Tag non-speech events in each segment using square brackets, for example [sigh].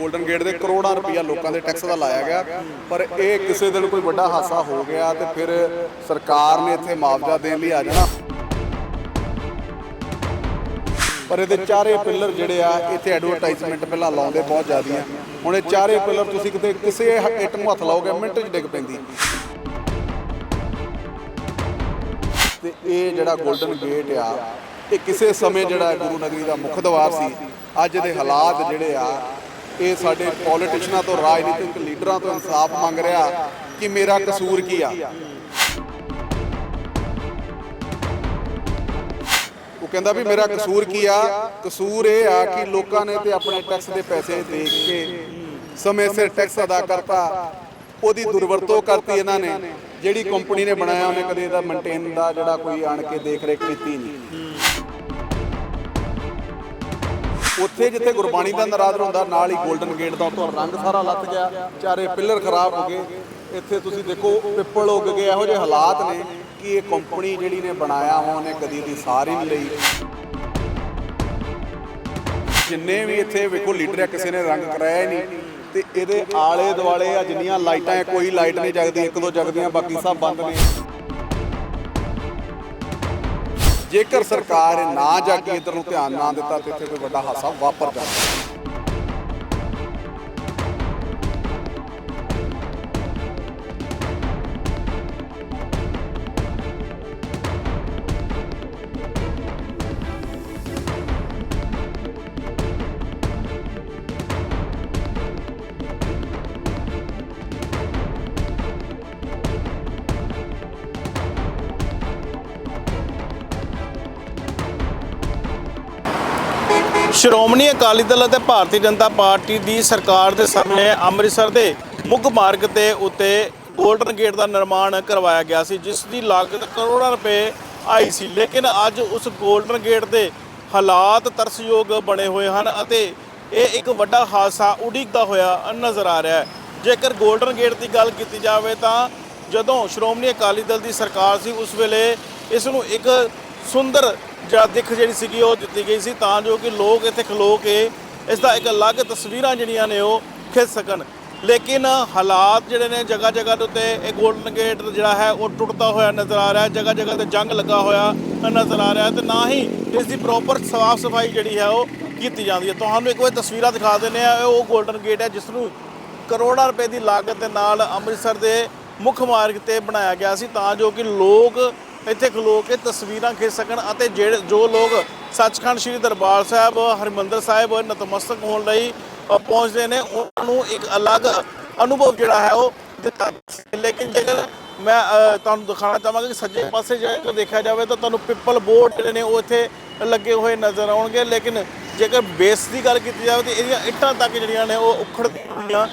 Golden gate ਦੇ ਕਰੋੜਾਂ ਰੁਪਈਆ ਲੋਕਾਂ ਦੇ ਟੈਕਸ ਦਾ ਲਾਇਆ ਗਿਆ। ਪਰ ਇਹ ਕਿਸੇ ਦਿਨ ਕੋਈ ਵੱਡਾ ਹਾਦਸਾ ਹੋ ਗਿਆ ਤੇ ਫਿਰ ਸਰਕਾਰ ਨੇ ਇੱਥੇ ਮੁਆਵਜ਼ਾ ਦੇਣ ਲਈ ਆ ਜਾਣਾ। ਪਰ ਇਹਦੇ ਚਾਰੇ ਪਿੱਲਰ ਜਿਹੜੇ ਆ, ਇੱਥੇ ਐਡਵਰਟਾਈਜ਼ਮੈਂਟ ਪਹਿਲਾਂ ਲਾਉਂਦੇ ਬਹੁਤ ਜ਼ਿਆਦੀ ਆ। ਹੁਣ ਇਹ ਚਾਰੇ ਪਿੱਲਰ ਤੁਸੀਂ ਕਿਤੇ ਕਿਸੇ ਇੱਟ ਨੂੰ ਹੱਥ ਲਾਓਗੇ, ਮਿੰਟ 'ਚ ਡਿੱਗ ਪੈਂਦੀ। ਤੇ ਇਹ ਜਿਹੜਾ 골ਡਨ ਗੇਟ ਆ, ਇਹ ਕਿਸੇ ਸਮੇਂ ਜਿਹੜਾ ਗੁਰੂ ਨਗਰੀ ਦਾ ਮੁੱਖ ਦਵਾਰ ਸੀ, ਅੱਜ ਦੇ ਹਾਲਾਤ ਜਿਹੜੇ ਆ ਇਹ ਸਾਡੇ ਪੋਲੀਟੀਸ਼ੀਅਨਾਂ ਤੋਂ, ਰਾਜਨੀਤਿਕ ਲੀਡਰਾਂ ਤੋਂ ਇਨਸਾਫ ਮੰਗ ਰਿਹਾ ਕਿ ਮੇਰਾ ਕਸੂਰ ਕੀ ਆ? ਉਹ ਕਹਿੰਦਾ ਵੀ ਮੇਰਾ ਕਸੂਰ ਕੀ ਆ? ਕਸੂਰ ਇਹ ਆ ਕਿ ਲੋਕਾਂ ਨੇ ਤੇ ਆਪਣੇ ਟੈਕਸ ਦੇ ਪੈਸੇ ਦੇ ਕੇ ਸਮੇਂ ਸਿਰ ਟੈਕਸ ਅਦਾ ਕਰਤਾ। ਉਹਦੀ ਦੁਰਵਰਤੋਂ ਕਰਤੀ ਇਹਨਾਂ ਨੇ। ਜਿਹੜੀ ਕੰਪਨੀ ਨੇ ਬਣਾਇਆ, ਉਹਨੇ ਕਦੇ ਇਹਦਾ ਮੇਨਟੇਨ ਦਾ ਜਿਹੜਾ ਕੋਈ ਆਣ ਕੇ ਦੇਖ ਰੇਖ ਕੀਤੀ ਨਹੀਂ। ਉੱਥੇ ਜਿੱਥੇ ਗੁਰਬਾਣੀ ਦਾ ਨਰਾਦਰ ਹੁੰਦਾ, ਨਾਲ ਹੀ 골ਡਨ ਗੇਟ ਦਾ ਉੱਤੋਂ ਰੰਗ ਸਾਰਾ ਲੱਥ ਗਿਆ। ਚਾਰੇ ਪਿੱਲਰ ਖਰਾਬ ਹੋ ਗਏ। ਇੱਥੇ ਤੁਸੀਂ ਦੇਖੋ, ਪਿੱਪਲ ਉੱਗ ਗਏ। ਇਹੋ ਜਿਹੇ ਹਾਲਾਤ ਨੇ ਕਿ ਇਹ ਕੰਪਨੀ ਜਿਹੜੀ ਨੇ ਬਣਾਇਆ, ਉਹਨੇ ਕਦੀ ਦੀ ਸਾਰੀ ਨਹੀਂ ਲਈ। ਜਿੰਨੇ ਵੀ ਇੱਥੇ ਵੇਖੋ ਲੀਡਰ ਆ, ਕਿਸੇ ਨੇ ਰੰਗ ਕਰਾਇਆ ਹੀ ਨਹੀਂ। ਤੇ ਇਹਦੇ ਆਲੇ ਦੁਆਲੇ ਆ ਜਿੰਨੀਆਂ ਲਾਈਟਾਂ, ਕੋਈ ਲਾਈਟ ਨਹੀਂ ਜਗਦੀ ਇੱਕ ਦੋ ਜਗਦੀਆਂ, ਬਾਕੀ ਸਭ ਬੰਦ ਨੇ। ਜੇਕਰ ਸਰਕਾਰ ਇਹ ਨਾ ਜਾਗੀ, ਇਧਰ ਨੂੰ ਧਿਆਨ ਨਾ ਦਿੱਤਾ, ਤੇ ਇੱਥੇ ਕੋਈ ਵੱਡਾ ਹਾਦਸਾ ਵਾਪਰ ਜਾਣਾ ਸ਼੍ਰੋਮਣੀ ਅਕਾਲੀ ਦਲ ਅਤੇ ਭਾਰਤੀ ਜਨਤਾ ਪਾਰਟੀ ਦੀ ਸਰਕਾਰ ਦੇ ਸਮੇਂ ਅੰਮ੍ਰਿਤਸਰ ਦੇ ਮੁੱਖ ਮਾਰਗ ਤੇ ਉੱਤੇ ਗੋਲਡਨ ਗੇਟ ਦਾ ਨਿਰਮਾਣ ਕਰਵਾਇਆ ਗਿਆ ਸੀ, ਜਿਸ ਦੀ ਲਾਗਤ ਕਰੋੜਾਂ ਰੁਪਏ ਆਈ ਸੀ। ਲੇਕਿਨ ਅੱਜ ਉਸ ਗੋਲਡਨ ਗੇਟ ਦੇ ਹਾਲਾਤ ਤਰਸਯੋਗ ਬਣੇ ਹੋਏ ਹਨ ਅਤੇ ਇਹ ਇੱਕ ਵੱਡਾ ਹਾਦਸਾ ਉਡੀਕਦਾ ਹੋਇਆ ਨਜ਼ਰ ਆ ਰਿਹਾ ਹੈ। ਜੇਕਰ ਗੋਲਡਨ ਗੇਟ ਦੀ ਗੱਲ ਕੀਤੀ ਜਾਵੇ ਤਾਂ ਜਦੋਂ ਸ਼੍ਰੋਮਣੀ ਅਕਾਲੀ ਦਲ ਦੀ ਸਰਕਾਰ ਸੀ, ਉਸ ਵੇਲੇ ਇਸ ਨੂੰ ਇੱਕ ਸੁੰਦਰ ਜਾਂ ਦਿੱਖ ਜਿਹੜੀ ਸੀਗੀ ਉਹ ਦਿੱਤੀ ਗਈ ਸੀ, ਤਾਂ ਜੋ ਕਿ ਲੋਕ ਇੱਥੇ ਖਲੋ ਕੇ ਇਸ ਦਾ ਇੱਕ ਅਲੱਗ ਤਸਵੀਰਾਂ ਜਿਹੜੀਆਂ ਨੇ ਉਹ ਖਿੱਚ ਸਕਣ। ਲੇਕਿਨ ਹਾਲਾਤ ਜਿਹੜੇ ਨੇ ਜਗ੍ਹਾ ਜਗ੍ਹਾ ਦੇ ਉੱਤੇ ਇਹ ਗੋਲਡਨ ਗੇਟ ਜਿਹੜਾ ਹੈ, ਉਹ ਟੁੱਟਦਾ ਹੋਇਆ ਨਜ਼ਰ ਆ ਰਿਹਾ ਹੈ। ਜਗ੍ਹਾ ਜਗ੍ਹਾ ਤੇ ਜੰਗ ਲੱਗਾ ਹੋਇਆ ਨਜ਼ਰ ਆ ਰਿਹਾ ਹੈ ਤੇ ਨਾ ਹੀ ਇਸ ਦੀ ਪ੍ਰੋਪਰ ਸਾਫ਼ ਸਫ਼ਾਈ ਜਿਹੜੀ ਹੈ ਉਹ ਕੀਤੀ ਜਾਂਦੀ ਹੈ। ਤੁਹਾਨੂੰ ਇੱਕ ਵਾਰ ਤਸਵੀਰਾਂ ਦਿਖਾ ਦਿੰਦੇ ਆ ਉਹ ਗੋਲਡਨ ਗੇਟ ਹੈ, ਜਿਸ ਨੂੰ ਕਰੋੜਾਂ ਰੁਪਏ ਦੀ ਲਾਗਤ ਦੇ ਨਾਲ ਅੰਮ੍ਰਿਤਸਰ ਦੇ ਮੁੱਖ ਮਾਰਗ ਤੇ ਬਣਾਇਆ ਗਿਆ ਸੀ, ਤਾਂ ਜੋ ਕਿ ਲੋਕ ਇੱਥੇ ਖਲੋ ਕੇ ਤਸਵੀਰਾਂ ਖਿੱਚ ਸਕਣ ਅਤੇ ਜਿਹੜੇ ਜੋ ਲੋਕ ਸੱਚਖੰਡ ਸ੍ਰੀ ਦਰਬਾਰ ਸਾਹਿਬ, ਹਰਿਮੰਦਰ ਸਾਹਿਬ ਨਤਮਸਤਕ ਹੋਣ ਲਈ ਪਹੁੰਚਦੇ ਨੇ, ਉਹਨਾਂ ਨੂੰ ਇੱਕ ਅਲੱਗ ਅਨੁਭਵ ਜਿਹੜਾ ਹੈ ਉਹ ਦਿੱਤਾ ਲੇਕਿਨ ਜੇਕਰ ਮੈਂ ਤੁਹਾਨੂੰ ਦਿਖਾਉਣਾ ਚਾਹਾਂਗਾ ਕਿ ਸੱਜੇ ਪਾਸੇ ਜੇਕਰ ਦੇਖਿਆ ਜਾਵੇ ਤਾਂ ਤੁਹਾਨੂੰ ਪਿੱਪਲ ਬੋਰਡ ਜਿਹੜੇ ਨੇ ਉਹ ਇੱਥੇ ਲੱਗੇ ਹੋਏ ਨਜ਼ਰ ਆਉਣਗੇ। ਲੇਕਿਨ ਜੇਕਰ ਬੇਸ ਦੀ ਗੱਲ ਕੀਤੀ ਜਾਵੇ ਤਾਂ ਇਹਦੀਆਂ ਇੱਟਾਂ ਤੱਕ ਜਿਹੜੀਆਂ ਨੇ ਉਹ ਉਖੜ ਨੇ।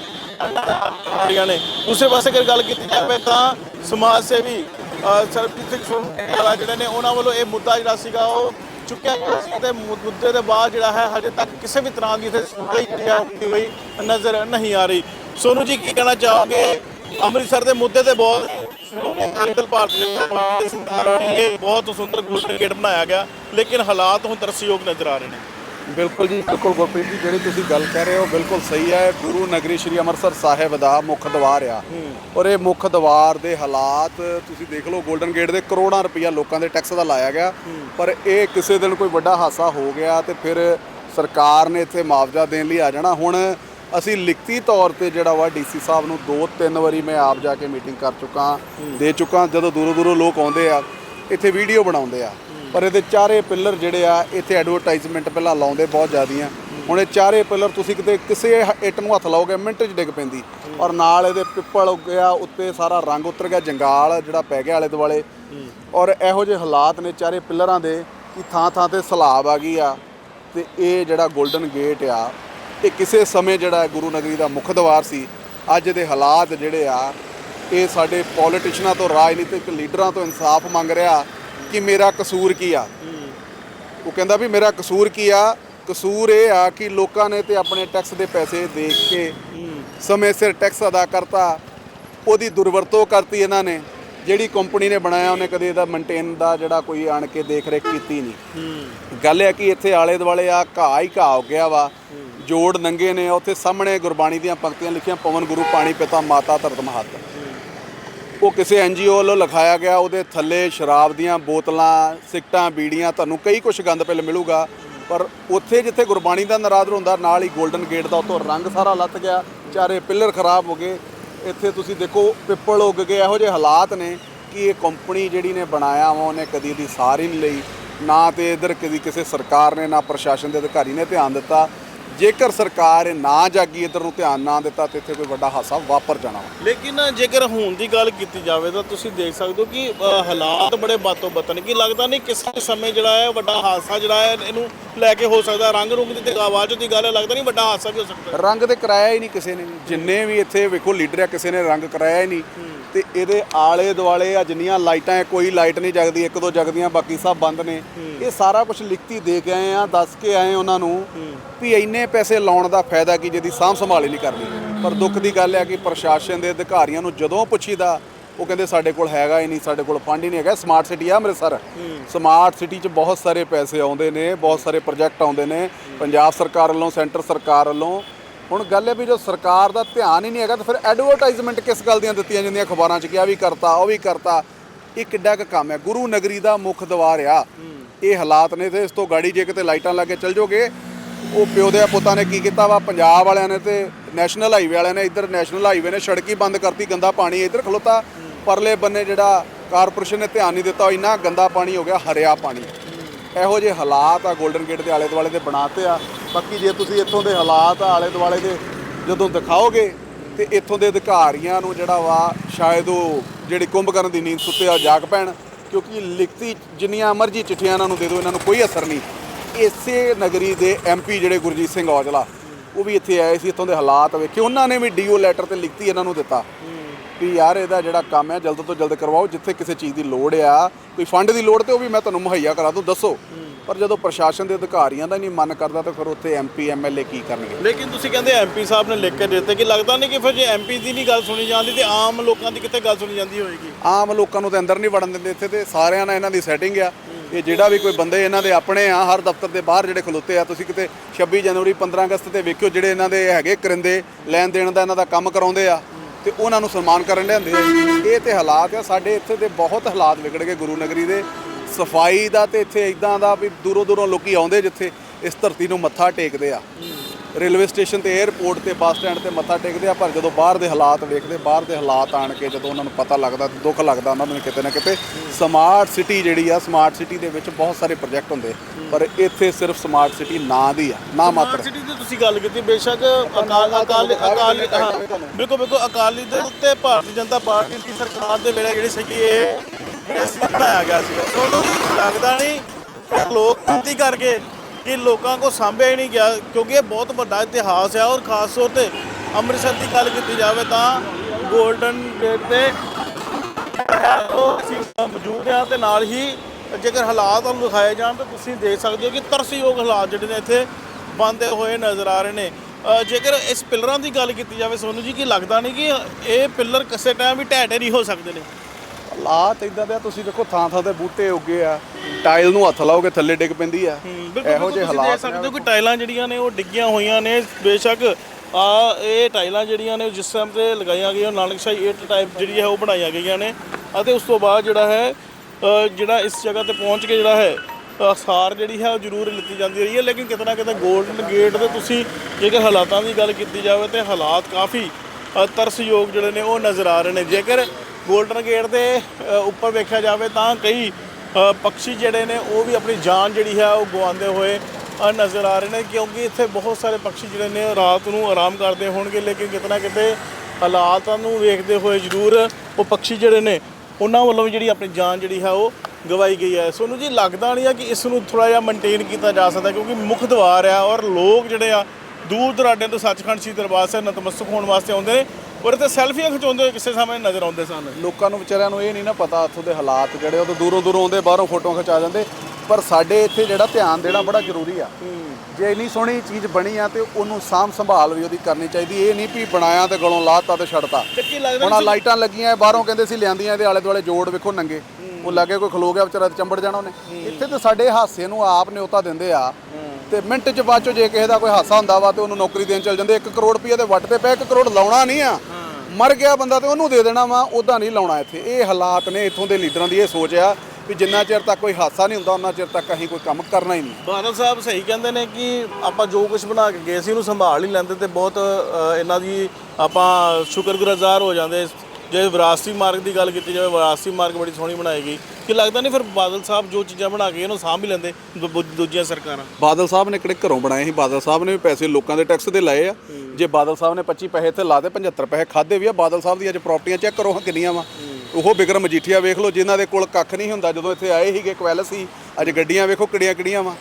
ਦੂਸਰੇ ਪਾਸੇ ਅਗਰ ਗੱਲ ਕੀਤੀ ਜਾਵੇ ਤਾਂ ਸਮਾਜ ਸੇਵੀ ਸਰਬਜੀਤ ਸਿੰਘ ਸੁਰਜੇਵਾਲਾ ਜਿਹੜੇ ਨੇ, ਉਹਨਾਂ ਵੱਲੋਂ ਇਹ ਮੁੱਦਾ ਜਿਹੜਾ ਸੀਗਾ, ਉਹ ਚੁੱਕਿਆ ਗਿਆ ਸੀ ਤੇ ਮੁੱਦੇ ਦੇ ਬਾਅਦ ਜਿਹੜਾ ਹੈ, ਹਜੇ ਤੱਕ ਕਿਸੇ ਵੀ ਤਰ੍ਹਾਂ ਦੀ ਇੱਥੇ ਸੁਣਵਾਈ ਕੀਤੀ ਹੋਈ ਨਜ਼ਰ ਨਹੀਂ ਆ ਰਹੀ। ਸੋਨੂ ਜੀ, ਕੀ ਕਹਿਣਾ ਚਾਹੋਗੇ? ਅੰਮ੍ਰਿਤਸਰ ਦੇ ਮੁੱਦੇ ਤੇ ਬਹੁਤ ਅੰਕਲ ਭਾਰਤੀ ਬਹੁਤ ਸੁੰਦਰ ਗੋਲਡਨ ਗੇਟ ਬਣਾਇਆ ਗਿਆ, ਲੇਕਿਨ ਹਾਲਾਤ ਹੁਣ ਤਰਸਯੋਗ ਨਜ਼ਰ ਆ ਰਹੇ ਨੇ। ਬਿਲਕੁਲ ਜੀ ਬਿਲਕੁਲ ਗੁਰਪ੍ਰੀਤ ਜੀ ਜਿਹੜੀ ਤੁਸੀਂ ਗੱਲ ਕਹਿ ਰਹੇ ਹੋ ਬਿਲਕੁਲ ਸਹੀ ਹੈ। ਗੁਰੂ ਨਗਰੀ ਸ੍ਰੀ ਅੰਮ੍ਰਿਤਸਰ ਸਾਹਿਬ ਦਾ ਮੁੱਖ ਦਵਾਰ ਆ। ਔਰ ਇਹ ਮੁੱਖ ਦਵਾਰ ਦੇ ਹਾਲਾਤ ਤੁਸੀਂ ਦੇਖ ਲਓ 골ਡਨ ਗੇਟ ਦੇ ਕਰੋੜਾਂ ਰੁਪਈਆ ਲੋਕਾਂ ਦੇ ਟੈਕਸ ਦਾ ਲਾਇਆ ਗਿਆ। ਪਰ ਇਹ ਕਿਸੇ ਦਿਨ ਕੋਈ ਵੱਡਾ ਹਾਦਸਾ ਹੋ ਗਿਆ ਤੇ ਫਿਰ ਸਰਕਾਰ ਨੇ ਇੱਥੇ ਮੁਆਵਜ਼ਾ ਦੇਣ ਲਈ ਆ ਜਾਣਾ। ਹੁਣ ਅਸੀਂ ਲਿਖਤੀ ਤੌਰ ਤੇ ਜਿਹੜਾ ਵਾ ਡੀਸੀ ਸਾਹਿਬ ਨੂੰ ਦੋ ਤਿੰਨ ਵਾਰੀ ਮੈਂ ਆਪ ਜਾ ਕੇ ਮੀਟਿੰਗ ਕਰ ਚੁੱਕਾ ਦੇ ਚੁੱਕਾ ਜਦੋਂ ਦੂਰੋਂ ਦੂਰੋਂ ਲੋਕ ਆਉਂਦੇ ਆ ਇੱਥੇ ਵੀਡੀਓ ਬਣਾਉਂਦੇ ਆ। ਪਰ ਇਹਦੇ ਚਾਰੇ ਪਿੱਲਰ ਜਿਹੜੇ ਆ, ਇੱਥੇ ਐਡਵਰਟਾਈਜ਼ਮੈਂਟ ਪਹਿਲਾਂ ਲਾਉਂਦੇ ਬਹੁਤ ਜ਼ਿਆਦੀਆਂ। ਹੁਣ ਇਹ ਚਾਰੇ ਪਿੱਲਰ ਤੁਸੀਂ ਕਿਤੇ ਕਿਸੇ ਇੱਟ ਨੂੰ ਹੱਥ ਲਾਓਗੇ, ਮਿੰਟ 'ਚ ਡਿੱਗ ਪੈਂਦੀ। ਔਰ ਨਾਲ ਇਹਦੇ ਪਿੱਪਲ ਉੱਗਿਆ ਉੱਤੇ ਸਾਰਾ ਰੰਗ ਉਤਰ ਗਿਆ, ਜੰਗਾਲ ਜਿਹੜਾ ਪੈ ਗਿਆ ਆਲੇ ਦੁਆਲੇ। ਔਰ ਇਹੋ ਜਿਹੇ ਹਾਲਾਤ ਨੇ ਚਾਰੇ ਪਿੱਲਰਾਂ ਦੇ ਕਿ ਥਾਂ ਥਾਂ ਤੇ ਸਲਾਬ ਆ ਗਈ ਆ ਤੇ ਇਹ ਜਿਹੜਾ 골ਡਨ ਗੇਟ ਆ, ਇਹ ਕਿਸੇ ਸਮੇਂ ਜਿਹੜਾ ਗੁਰੂ ਨਗਰੀ ਦਾ ਮੁੱਖ ਦਵਾਰ ਸੀ, ਅੱਜ ਦੇ ਹਾਲਾਤ ਜਿਹੜੇ ਆ, ਇਹ ਸਾਡੇ ਪੋਲੀਟੀਸ਼ੀਅਨਾਂ ਤੋਂ, ਰਾਜਨੀਤਿਕ ਲੀਡਰਾਂ ਤੋਂ ਇਨਸਾਫ ਮੰਗ ਰਿਹਾ। ਕਿ ਮੇਰਾ ਕਸੂਰ ਕੀ ਆ? ਉਹ ਕਹਿੰਦਾ ਵੀ ਮੇਰਾ ਕਸੂਰ ਕੀ ਆ? ਕਸੂਰ ਇਹ ਆ ਕਿ ਲੋਕਾਂ ਨੇ ਤੇ ਆਪਣੇ ਟੈਕਸ ਦੇ ਪੈਸੇ ਦੇਖ ਕੇ ਸਮੇਂ ਸਿਰ ਟੈਕਸ ਅਦਾ ਕਰਤਾ। ਉਹਦੀ ਦੁਰਵਰਤੋਂ ਕਰਤੀ ਇਹਨਾਂ ਨੇ। ਜਿਹੜੀ ਕੰਪਨੀ ਨੇ ਬਣਾਇਆ, ਉਹਨੇ ਕਦੇ ਇਹਦਾ ਮੇਨਟੇਨ ਦਾ ਜਿਹੜਾ ਕੋਈ ਆਣ ਕੇ ਦੇਖ ਰੇਖ ਕੀਤੀ ਨਹੀਂ। ਗੱਲ ਇਹ ਕਿ ਇੱਥੇ ਆਲੇ ਦੁਆਲੇ ਆ ਘਾਹ ਹੀ ਘਾਹ ਹੋ ਗਿਆ ਵਾ। ਜੋੜ ਨੰਗੇ ਨੇ। ਉੱਥੇ ਸਾਹਮਣੇ ਗੁਰਬਾਣੀ ਦੀਆਂ ਪੰਕਤੀਆਂ ਲਿਖੀਆਂ, ਪਵਨ ਗੁਰੂ ਪਾਣੀ ਪਿਤਾ ਮਾਤਾ ਧਰਤ ਮਹੱਤ ਉਹ ਕਿਸੇ ਐਨਜੀਓ ਵੱਲੋਂ ਲਿਖਾਇਆ ਗਿਆ, ਉਹਦੇ ਥੱਲੇ ਸ਼ਰਾਬ ਦੀਆਂ ਬੋਤਲਾਂ, ਸਿਗਟਾਂ, ਬੀੜੀਆਂ, ਤੁਹਾਨੂੰ ਕਈ ਕੁਝ ਗੰਦ ਪਿਲ ਮਿਲੂਗਾ। ਪਰ ਉੱਥੇ ਜਿੱਥੇ ਗੁਰਬਾਣੀ ਦਾ ਨਰਾਦਰ ਹੁੰਦਾ, ਨਾਲ ਹੀ 골ਡਨ ਗੇਟ ਦਾ ਉਤੋਂ ਰੰਗ ਸਾਰਾ ਲੱਤ ਗਿਆ। ਚਾਰੇ ਪਿੱਲਰ ਖਰਾਬ ਹੋ ਗਏ। ਇੱਥੇ ਤੁਸੀਂ ਦੇਖੋ, ਪਿੱਪਲ ਉੱਗ ਗਏ। ਇਹੋ ਜਿਹੇ ਹਾਲਾਤ ਨੇ ਕਿ ਇਹ ਕੰਪਨੀ ਜਿਹੜੀ ਨੇ ਬਣਾਇਆ ਵਾ, ਉਹਨੇ ਕਦੀ ਦੀ ਸਾਰ ਹੀ ਨਹੀਂ ਲਈ। ਨਾ ਤੇ ਇਧਰ ਕਦੀ ਕਿਸੇ ਸਰਕਾਰ ਨੇ, ਨਾ ਪ੍ਰਸ਼ਾਸਨ ਦੇ ਅਧਿਕਾਰੀ ਨੇ ਧਿਆਨ ਦਿੱਤਾ। ਜੇਕਰ ਸਰਕਾਰ ਨਾ ਜਾਗੀ ਇਧਰ ਨੂੰ ਧਿਆਨ ਨਾ ਦਿੱਤਾ ਤੇ ਇੱਥੇ ਕੋਈ ਵੱਡਾ ਹਾਦਸਾ ਵਾਪਰ ਜਾਣਾ ਵਾ ਲੇਕਿਨ ਜੇਕਰ ਹੁਣ ਦੀ ਗੱਲ ਕੀਤੀ ਜਾਵੇ ਤਾਂ ਤੁਸੀਂ ਦੇਖ ਸਕਦੇ ਹੋ ਕਿ ਹਾਲਾਤ ਬੜੇ ਬਾਤੋਂ ਬਤਨ ਕੀ ਲੱਗਦਾ ਨਹੀਂ ਕਿਸੇ ਸਮੇਂ ਜਿਹੜਾ ਹੈ ਵੱਡਾ ਹਾਦਸਾ ਜਿਹੜਾ ਹੈ ਇਹਨੂੰ ਲੈ ਕੇ ਹੋ ਸਕਦਾ ਰੰਗ ਰੁੰਗ ਦੀ ਤੇ ਆਵਾਜ਼ ਦੀ ਗੱਲ ਹੈ ਲੱਗਦਾ ਨਹੀਂ ਵੱਡਾ ਹਾਦਸਾ ਵੀ ਹੋ ਸਕਦਾ। ਰੰਗ ਤੇ ਕਰਾਇਆ ਹੀ ਨਹੀਂ ਕਿਸੇ ਨੇ। ਜਿੰਨੇ ਵੀ ਇੱਥੇ ਵੇਖੋ ਲੀਡਰ ਆ ਕਿਸੇ ਨੇ ਰੰਗ ਕਰਾਇਆ ਹੀ ਨਹੀਂ ਤੇ ਇਹਦੇ ਆਲੇ ਦੁਆਲੇ ਆ ਜਿੰਨੀਆਂ ਲਾਈਟਾਂ ਕੋਈ ਲਾਈਟ ਨਹੀਂ ਜਗਦੀ ਇੱਕ ਦੋ ਜਗਦੀਆਂ ਬਾਕੀ ਸਭ ਬੰਦ ਨੇ। ਇਹ ਸਾਰਾ ਕੁਝ ਲਿਖਤੀ ਦੇ ਕੇ ਆਏ ਆ ਦੱਸ ਕੇ ਆਏ ਉਹਨਾਂ ਨੂੰ ਵੀ ਇੰਨੇ ਪੈਸੇ ਲਾਉਣ ਦਾ ਫਾਇਦਾ ਕੀ ਜਿਹਦੀ ਸਾਂਭ ਸੰਭਾਲ ਹੀ ਨਹੀਂ ਕਰਨੀ। ਪਰ ਦੁੱਖ ਦੀ ਗੱਲ ਹੈ ਕਿ ਪ੍ਰਸ਼ਾਸਨ ਦੇ ਅਧਿਕਾਰੀਆਂ ਨੂੰ ਜਦੋਂ ਪੁੱਛੀਦਾ ਉਹ ਕਹਿੰਦੇ ਸਾਡੇ ਕੋਲ ਹੈਗਾ ਹੀ ਨਹੀਂ ਸਾਡੇ ਕੋਲ ਫੰਡ ਹੀ ਨਹੀਂ ਹੈਗਾ। ਸਮਾਰਟ ਸਿਟੀ ਆ ਅੰਮ੍ਰਿਤਸਰ। ਸਮਾਰਟ ਸਿਟੀ 'ਚ ਬਹੁਤ ਸਾਰੇ ਪੈਸੇ ਆਉਂਦੇ ਨੇ ਬਹੁਤ ਸਾਰੇ ਪ੍ਰੋਜੈਕਟ ਆਉਂਦੇ ਨੇ। ਪੰਜਾਬ ਸਰਕਾਰ ਵੱਲੋਂ ਸੈਂਟਰ ਸਰਕਾਰ ਵੱਲੋਂ ਹੁਣ ਗੱਲ ਹੈ ਵੀ ਜੋ ਸਰਕਾਰ ਦਾ ਧਿਆਨ ਹੀ ਨਹੀਂ ਹੈਗਾ ਤਾਂ ਫਿਰ ਐਡਵਰਟਾਈਜ਼ਮੈਂਟ ਕਿਸ ਗੱਲ ਦੀਆਂ ਦਿੱਤੀਆਂ ਜਾਂਦੀਆਂ ਅਖਬਾਰਾਂ 'ਚ ਕਿ ਆ ਵੀ ਕਰਤਾ, ਉਹ ਵੀ ਕਰਤਾ। ਇਹ ਕਿੱਡਾ ਕੁ ਕੰਮ ਹੈ। ਗੁਰੂ ਨਗਰੀ ਦਾ ਮੁੱਖ ਦਵਾਰ ਆ। ਇਹ ਹਾਲਾਤ ਨੇ ਤੇ ਇਸ ਤੋਂ ਗਾੜੀ ਜੇ ਕਿਤੇ ਲਾਈਟਾਂ ਲਾ ਕੇ ਚੱਲ ਜਾਓਗੇ ਉਹ ਪਿਓ ਦੇ ਪੁੱਤਾਂ ਨੇ ਕੀ ਕੀਤਾ ਵਾ? ਪੰਜਾਬ ਵਾਲਿਆਂ ਨੇ ਤੇ ਨੈਸ਼ਨਲ ਹਾਈਵੇ ਵਾਲਿਆਂ ਨੇ ਇੱਧਰ ਨੈਸ਼ਨਲ ਹਾਈਵੇ ਨੇ ਸੜਕ ਹੀ ਬੰਦ ਕਰਤੀ, ਗੰਦਾ ਪਾਣੀ ਇੱਧਰ ਖਲੋਤਾ। ਪਰਲੇ ਬੰਨੇ ਜਿਹੜਾ ਕਾਰਪੋਰੇਸ਼ਨ ਨੇ ਧਿਆਨ ਨਹੀਂ ਦਿੱਤਾ ਇੰਨਾ ਗੰਦਾ ਪਾਣੀ ਹੋ ਗਿਆ, ਹਰਿਆ ਪਾਣੀ। ਇਹੋ ਜਿਹੇ ਹਾਲਾਤ ਆ 골ਡਨ ਗੇਟ ਦੇ ਆਲੇ ਦੁਆਲੇ ਦੇ ਬਣਾਤੇ ਆ। ਬਾਕੀ ਜੇ ਤੁਸੀਂ ਇੱਥੋਂ ਦੇ ਹਾਲਾਤ ਆਲੇ ਦੁਆਲੇ ਦੇ ਜਦੋਂ ਦਿਖਾਓਗੇ ਤੇ ਇੱਥੋਂ ਦੇ ਅਧਿਕਾਰੀਆਂ ਨੂੰ ਜਿਹੜਾ ਵਾ ਸ਼ਾਇਦ ਉਹ ਜਿਹੜੀ ਕੁੰਭਕਰਨ ਦੀ ਨੀਂਦ ਸੁੱਤੇ ਆ, ਜਾਗ ਪੈਣ, ਕਿਉਂਕਿ ਲਿਖਤੀ ਜਿੰਨੀਆਂ ਮਰਜ਼ੀ ਚਿੱਠੀਆਂ ਇਹਨਾਂ ਨੂੰ ਦੇ ਦਿਓ, ਇਹਨਾਂ ਨੂੰ ਕੋਈ ਅਸਰ ਨਹੀਂ। ਇਸੇ ਨਗਰੀ ਦੇ ਐਮਪੀ ਜਿਹੜੇ ਗੁਰਜੀਤ ਸਿੰਘ ਔਜਲਾ, ਉਹ ਵੀ ਇੱਥੇ ਆਏ ਸੀ, ਇੱਥੋਂ ਦੇ ਹਾਲਾਤ ਵੇਖੇ। ਉਹਨਾਂ ਨੇ ਵੀ ਡੀਓ ਲੈਟਰ ਤੇ ਲਿਖਤੀ ਇਹਨਾਂ ਨੂੰ ਦਿੱਤਾ ਵੀ ਯਾਰ ਇਹਦਾ ਜਿਹੜਾ ਕੰਮ ਹੈ, ਜਲਦ ਤੋਂ ਜਲਦ ਕਰਵਾਓ, ਜਿੱਥੇ ਕਿਸੇ ਚੀਜ਼ ਦੀ ਲੋੜ ਆ, ਕੋਈ ਫੰਡ ਦੀ ਲੋੜ ਤੇ ਉਹ ਵੀ ਮੈਂ ਤੁਹਾਨੂੰ ਮੁਹੱਈਆ ਕਰਾ ਦੂੰ, ਦੱਸੋ। ਪਰ ਜਦੋਂ ਪ੍ਰਸ਼ਾਸਨ ਦੇ ਅਧਿਕਾਰੀਆਂ ਦਾ ਨਹੀਂ ਮਨ ਕਰਦਾ ਤਾਂ ਫਿਰ ਉੱਥੇ ਐਮਪੀ ਐਮਐਲਏ ਕੀ ਕਰਨਗੇ? ਲੇਕਿਨ ਤੁਸੀਂ ਕਹਿੰਦੇ ਐਮਪੀ ਸਾਹਿਬ ਨੇ ਲਿਖ ਕੇ ਦਿੱਤੇ ਕਿ ਲੱਗਦਾ ਨਹੀਂ ਕਿ ਫਿਰ ਜੇ ਐਮਪੀ ਦੀ ਨਹੀਂ ਗੱਲ ਸੁਣੀ ਜਾਂਦੀ ਤੇ ਆਮ ਲੋਕਾਂ ਦੀ ਕਿੱਥੇ ਗੱਲ ਸੁਣੀ ਜਾਂਦੀ ਹੋਏਗੀ? ਆਮ ਲੋਕਾਂ ਨੂੰ ਤਾਂ ਅੰਦਰ ਨਹੀਂ ਵੜਨ ਦਿੰਦੇ ਇੱਥੇ ਤੇ ਸਾਰਿਆਂ ਨਾਲ ਇਹਨਾਂ ਦੀ ਸੈਟਿੰਗ ਆ। ਇਹ ਜਿਹੜਾ ਵੀ ਕੋਈ ਬੰਦੇ ਇਹਨਾਂ ਦੇ ਆਪਣੇ ਆ ਹਰ ਦਫ਼ਤਰ ਦੇ ਬਾਹਰ ਜਿਹੜੇ ਖਲੋਤੇ ਆ ਤੁਸੀਂ ਕਿਤੇ 26 ਜਨਵਰੀ 15 ਅਗਸਤ ਤੇ ਵੇਖਿਓ ਜਿਹੜੇ ਇਹਨਾਂ ਦੇ ਹੈਗੇ ਕਰਿੰਦੇ ਲੈਣ ਦੇਣ ਦਾ ਇਹਨਾਂ ਦਾ ਕੰਮ ਕਰਾਉਂਦੇ ਆ ਤੇ ਉਹਨਾਂ ਨੂੰ ਸਨਮਾਨ ਕਰਨ ਲਿਆਂਦੇ ਆ। ਇਹ ਤੇ ਹਾਲਾਤ ਆ ਸਾਡੇ ਇੱਥੇ ਦੇ ਬਹੁਤ ਹਾਲਾਤ ਵਿਗੜ ਗਏ ਗੁਰੂ ਨਗਰੀ ਦੇ। ਸਫ਼ਾਈ ਦਾ ਤੇ ਇੱਥੇ ਇਦਾਂ ਦਾ ਵੀ ਦੂਰੋਂ ਦੂਰੋਂ ਲੋਕੀ ਆਉਂਦੇ ਜਿੱਥੇ ਇਸ ਧਰਤੀ ਨੂੰ ਮੱਥਾ ਟੇਕਦੇ ਆ। ਰੇਲਵੇ ਸਟੇਸ਼ਨ ਤੇ 에ਅਰਪੋਰਟ ਤੇ ਬੱਸ ਸਟੈਂਡ ਤੇ ਮੱਥਾ ਟੇਕਦੇ ਆ ਪਰ ਜਦੋਂ ਬਾਹਰ ਦੇ ਹਾਲਾਤ ਵੇਖਦੇ ਬਾਹਰ ਦੇ ਹਾਲਾਤ ਆਣ ਕੇ ਜਦੋਂ ਉਹਨਾਂ ਨੂੰ ਪਤਾ ਲੱਗਦਾ ਦੁੱਖ ਲੱਗਦਾ ਉਹਨਾਂ ਨੂੰ ਕਿਤੇ ਨਾ ਕਿਤੇ ਸਮਾਰਟ ਸਿਟੀ ਜਿਹੜੀ ਆ ਸਮਾਰਟ ਸਿਟੀ ਦੇ ਵਿੱਚ ਬਹੁਤ ਸਾਰੇ ਪ੍ਰੋਜੈਕਟ ਹੁੰਦੇ ਪਰ ਇੱਥੇ ਸਿਰਫ ਸਮਾਰਟ ਸਿਟੀ ਨਾਂ ਦੀ ਆ ਨਾ ਮਾਤਰ। ਸਿਟੀ ਦੀ ਤੁਸੀਂ ਗੱਲ ਕੀਤੀ ਬੇਸ਼ੱਕ ਅਕਾਲ ਅਕਾਲ ਅਕਾਲ ਬਿਲਕੁਲ ਬਿਲਕੁਲ ਅਕਾਲੀ ਦਲ ਤੇ ਭਾਰਤੀ ਜਨਤਾ ਪਾਰਟੀ ਦੀ ਸਰਕਾਰ ਦੇ ਵੇਲੇ ਜਿਹੜੀ ਸੀਗੀ ਇਹ ਇਹ ਬਣਾਇਆ ਗਿਆ ਸੀ ਤੁਹਾਨੂੰ ਲੱਗਦਾ ਨਹੀਂ ਲੋਕ ਗਲਤੀ ਕਰਕੇ ਕਿ ਲੋਕਾਂ ਕੋ ਸਾਂਭਿਆ ਹੀ ਨਹੀਂ ਗਿਆ ਕਿਉਂਕਿ ਇਹ ਬਹੁਤ ਵੱਡਾ ਇਤਿਹਾਸ ਹੈ ਔਰ ਖਾਸ ਤੌਰ ਤੇ ਅੰਮ੍ਰਿਤਸਰ ਦੀ ਗੱਲ ਕੀਤੀ ਜਾਵੇ ਤਾਂ 골ਡਨ ਗੇਟ ਤੇ ਉਹ ਅਸੀਂ ਮੌਜੂਦ ਆ ਤੇ ਨਾਲ ਹੀ ਜੇਕਰ ਹਾਲਾਤ ਤੁਹਾਨੂੰ ਦਿਖਾਏ ਜਾਣ ਤਾਂ ਤੁਸੀਂ ਦੇਖ ਸਕਦੇ ਹੋ ਕਿ ਤਰਸਯੋਗ ਹਾਲਾਤ ਜਿਹੜੇ ਨੇ ਇੱਥੇ ਬੰਦੇ ਹੋਏ ਨਜ਼ਰ ਆ ਰਹੇ ਨੇ ਜੇਕਰ ਇਸ ਪਿੱਲਰਾਂ ਦੀ ਗੱਲ ਕੀਤੀ ਜਾਵੇ ਸੋਨੂ ਜੀ, ਕੀ ਲੱਗਦਾ ਨਹੀਂ ਕਿ ਇਹ ਪਿੱਲਰ ਕਿਸੇ ਟਾਈਮ ਵੀ ਢਹਿ ਢੇਰੀ ਹੋ ਸਕਦੇ ਨੇ? ਹਾਲਾਤ ਇਦਾਂ ਦੇ ਆ ਤੁਸੀਂ ਦੇਖੋ ਥਾਂ ਥਾਂ ਤੇ ਬੂਟੇ ਉੱਗੇ ਆ ਟਾਈਲ ਨੂੰ ਹੱਥ ਲਾਓਗੇ ਥੱਲੇ ਡਿੱਗ ਪੈਂਦੀ ਆ। ਇਹੋ ਜਿਹੇ ਤੁਸੀਂ ਦੇਖ ਹਾਲਾਤ ਸਕਦੇ ਹੋ ਕਿ ਟਾਈਲਾਂ ਜਿਹੜੀਆਂ ਨੇ ਉਹ ਡਿੱਗੀਆਂ ਹੋਈਆਂ ਨੇ ਬੇਸ਼ੱਕ ਆ ਇਹ ਟਾਈਲਾਂ ਜਿਹੜੀਆਂ ਨੇ ਜਿਸ ਟਾਈਮ ਤੇ ਲਗਾਈਆਂ ਗਈਆਂ ਨਾਨਕਸ਼ਾਹੀ 8 ਟਾਈਪ ਜਿਹੜੀ ਹੈ ਉਹ ਬਣਾਈਆਂ ਗਈਆਂ ਨੇ ਅਤੇ ਉਸ ਤੋਂ ਬਾਅਦ ਜਿਹੜਾ ਹੈ ਜਿਹੜਾ ਇਸ ਜਗ੍ਹਾ ਤੇ ਪਹੁੰਚ ਕੇ ਜਿਹੜਾ ਹੈ ਸਾਰ ਜਿਹੜੀ ਹੈ ਉਹ ਜ਼ਰੂਰ ਲਿੱਤੀ ਜਾਂਦੀ ਰਹੀ ਹੈ ਲੇਕਿਨ ਕਿਤੇ ਨਾ ਕਿਤੇ 골ਡਨ ਗੇਟ ਦੇ ਤੁਸੀਂ ਜੇਕਰ ਹਾਲਾਤਾਂ ਦੀ ਗੱਲ ਕੀਤੀ ਜਾਵੇ ਤੇ ਹਾਲਾਤ ਕਾਫੀ ਤਰਸਯੋਗ ਜਿਹੜੇ ਨੇ ਉਹ ਨਜ਼ਰ ਆ ਰਹੇ ਨੇ। ਜੇਕਰ ਗੋਲਡਨ ਗੇਟ ਦੇ ਉੱਪਰ ਵੇਖਿਆ ਜਾਵੇ ਤਾਂ ਕਈ ਅ, ਪੰਛੀ ਜਿਹੜੇ ਨੇ ਉਹ ਵੀ ਆਪਣੀ ਜਾਨ ਜਿਹੜੀ ਹੈ ਉਹ ਗਵਾਉਂਦੇ ਹੋਏ ਨਜ਼ਰ ਆ ਰਹੇ ਨੇ ਕਿਉਂਕਿ ਇੱਥੇ ਬਹੁਤ ਸਾਰੇ ਪੰਛੀ ਜਿਹੜੇ ਨੇ ਰਾਤ ਨੂੰ ਆਰਾਮ ਕਰਦੇ ਹੋਣਗੇ ਲੇਕਿਨ ਕਿਤੇ ਨਾ ਕਿਤੇ ਹਾਲਾਤਾਂ ਨੂੰ ਵੇਖਦੇ ਹੋਏ ਜ਼ਰੂਰ ਉਹ ਪੰਛੀ ਜਿਹੜੇ ਨੇ ਉਹਨਾਂ ਵੱਲੋਂ ਵੀ ਜਿਹੜੀ ਆਪਣੀ ਜਾਨ ਜਿਹੜੀ ਹੈ ਉਹ ਗਵਾਈ ਗਈ ਹੈ। ਸੋਨੂੰ ਜੀ ਲੱਗਦਾ ਨਹੀਂ ਆ ਕਿ ਇਸ ਨੂੰ ਥੋੜਾ ਜਿਹਾ ਮੇਨਟੇਨ ਕੀਤਾ ਜਾ ਸਕਦਾ ਕਿਉਂਕਿ ਮੁੱਖ ਦਵਾਰ ਆ ਔਰ ਲੋਕ ਜਿਹੜੇ ਆ ਦੂਰ ਦਰਾਡੇ ਤੋਂ ਸੱਚਖੰਡ ਸ੍ਰੀ ਦਰਬਾਰ ਸਾਹਿਬ ਨਤਮਸਤਕ ਹੋਣ ਵਾਸਤੇ ਆਉਂਦੇ ਨੇ। ਔਰ ਇੱਥੇ ਸੈਲਫੀਆਂ ਖਿਚਾਉਂਦੇ ਹੋਏ ਕਿਸੇ ਸਮੇਂ ਨਜ਼ਰ ਆਉਂਦੇ ਸਨ। ਲੋਕਾਂ ਨੂੰ ਵਿਚਾਰਿਆਂ ਨੂੰ ਇਹ ਨਹੀਂ ਨਾ ਪਤਾ ਇੱਥੋਂ ਦੇ ਹਾਲਾਤ ਜਿਹੜੇ ਉਹ ਤਾਂ ਦੂਰੋਂ ਦੂਰੋਂ ਆਉਂਦੇ ਬਾਹਰੋਂ ਫੋਟੋਆਂ ਖਿਚਾ ਜਾਂਦੇ। ਪਰ ਸਾਡੇ ਇੱਥੇ ਜਿਹੜਾ ਧਿਆਨ ਦੇਣਾ ਬੜਾ ਜ਼ਰੂਰੀ ਆ। ਜੇ ਇੰਨੀ ਸੋਹਣੀ ਚੀਜ਼ ਬਣੀ ਆ ਤੇ ਉਹਨੂੰ ਸਾਂਭ ਸੰਭਾਲ ਵੀ ਉਹਦੀ ਕਰਨੀ ਚਾਹੀਦੀ ਇਹ ਨਹੀਂ ਵੀ ਬਣਾਇਆ ਤੇ ਗਲੋਂ ਲਾਤਾ ਤੇ ਛੱਡਤਾ। ਹੁਣ ਆਹ ਲਾਈਟਾਂ ਲੱਗੀਆਂ ਬਾਹਰੋਂ ਕਹਿੰਦੇ ਸੀ ਲਿਆਂਦੀਆਂ ਇਹਦੇ ਆਲੇ ਦੁਆਲੇ ਜੋੜ ਵੇਖੋ ਨੰਗੇ। ਉਹ ਲੱਗੇ ਕੋਈ ਖਲੋ ਗਿਆ ਵਿਚਾਰਾ ਚੰਬੜ ਜਾਣਾ ਉਹਨੇ। ਇੱਥੇ ਤੇ ਸਾਡੇ ਹਾਸੇ ਨੂੰ ਆਪ ਨਿਉਤਾ ਦਿੰਦੇ ਆ। ਤੇ ਮਿੰਟ ਚ ਬਾਅਦ ਚੋਂ ਜੇ ਕਿਸੇ ਦਾ ਕੋਈ ਹਾਸਾ ਹੁੰਦਾ ਵਾ ਤੇ ਉਹਨੂੰ ਨੌਕਰੀ ਦੇਣ ਚੱਲ ਜਾਂਦੇ 1 ਕਰੋੜ ਰੁਪਏ ਦੇ ਵੱਟ ਤੇ ਪਏ 1 ਕਰੋੜ ਲਾਉਣਾ ਨਹੀਂ ਆ। ਮਰ ਗਿਆ ਬੰਦਾ ਤੇ ਉਹਨੂੰ ਦੇ ਦੇਣਾ ਵਾ ਉਦਾਂ ਨਹੀਂ ਲਾਉਣਾ ਇੱਥੇ। ਇਹ ਹਾਲਾਤ ਨੇ ਇੱਥੋਂ ਦੇ ਲੀਡਰਾਂ ਦੀ ਇਹ ਸੋਚ ਆ ਵੀ ਜਿੰਨਾ ਚਿਰ ਤੱਕ ਕੋਈ ਹਾਸਾ ਨਹੀਂ ਹੁੰਦਾ ਉਹਨਾਂ ਚਿਰ ਤੱਕ ਅਸੀਂ ਕੋਈ ਕੰਮ ਕਰਨਾ ਹੀ ਨਹੀਂ। ਬਾਦਲ ਸਾਹਿਬ ਸਹੀ ਕਹਿੰਦੇ ਨੇ ਕਿ ਆਪਾਂ ਜੋ ਕੁਝ ਬਣਾ ਕੇ ਗਏ ਸੀ ਉਹਨੂੰ ਸੰਭਾਲ ਹੀ ਲੈਂਦੇ ਤੇ ਬਹੁਤ ਇਹਨਾਂ ਦੀ ਆਪਾਂ ਸ਼ੁਕਰਗੁਜ਼ਾਰ ਹੋ ਜਾਂਦੇ। ਜੇ ਵਿਰਾਸਤੀ ਮਾਰਗ ਦੀ ਗੱਲ ਕੀਤੀ ਜਾਵੇ ਵਿਰਾਸਤੀ ਮਾਰਗ ਬੜੀ ਸੋਹਣੀ ਬਣਾਈ ਗਈ। ਕਿ ਲੱਗਦਾ ਨਹੀਂ ਫਿਰ ਬਾਦਲ ਸਾਹਿਬ ਜੋ ਚੀਜ਼ਾਂ ਬਣਾ ਕੇ ਇਹਨੂੰ ਸਾਂਭ ਹੀ ਲੈਂਦੇ ਦੂ- ਦੂਜੀਆਂ ਸਰਕਾਰਾਂ? ਬਾਦਲ ਸਾਹਿਬ ਨੇ ਕਿਹੜੇ ਘਰੋਂ ਬਣਾਏ ਸੀ? ਬਾਦਲ ਸਾਹਿਬ ਨੇ ਵੀ ਪੈਸੇ ਲੋਕਾਂ ਦੇ ਟੈਕਸ ਦੇ ਲਾਏ ਆ। ਜੇ ਬਾਦਲ ਸਾਹਿਬ ਨੇ 25 ਪੈਸੇ ਇੱਥੇ ਲਾਦੇ 75 ਪੈਸੇ ਖਾਦੇ ਵੀ ਆ ਬਾਦਲ ਸਾਹਿਬ ਦੀ ਅੱਜ ਪ੍ਰਾਪਰਟੀਆਂ ਚੈੱਕ ਕਰੋ ਹਾਂ ਕਿੰਨੀਆਂ ਵਾ। ਉਹ ਬਿਕਰਮ ਮਜੀਠੀਆ ਵੇਖ ਲਓ ਜਿਨ੍ਹਾਂ ਦੇ ਕੋਲ ਕੱਖ ਨਹੀਂ ਹੁੰਦਾ ਜਦੋਂ ਇੱਥੇ ਆਏ ਸੀਗੇ ਕੁਐਲ ਸੀ ਅੱਜ ਗੱਡੀਆਂ ਵੇਖੋ ਕਿਹੜੀਆਂ ਕਿਹੜੀਆਂ ਵਾ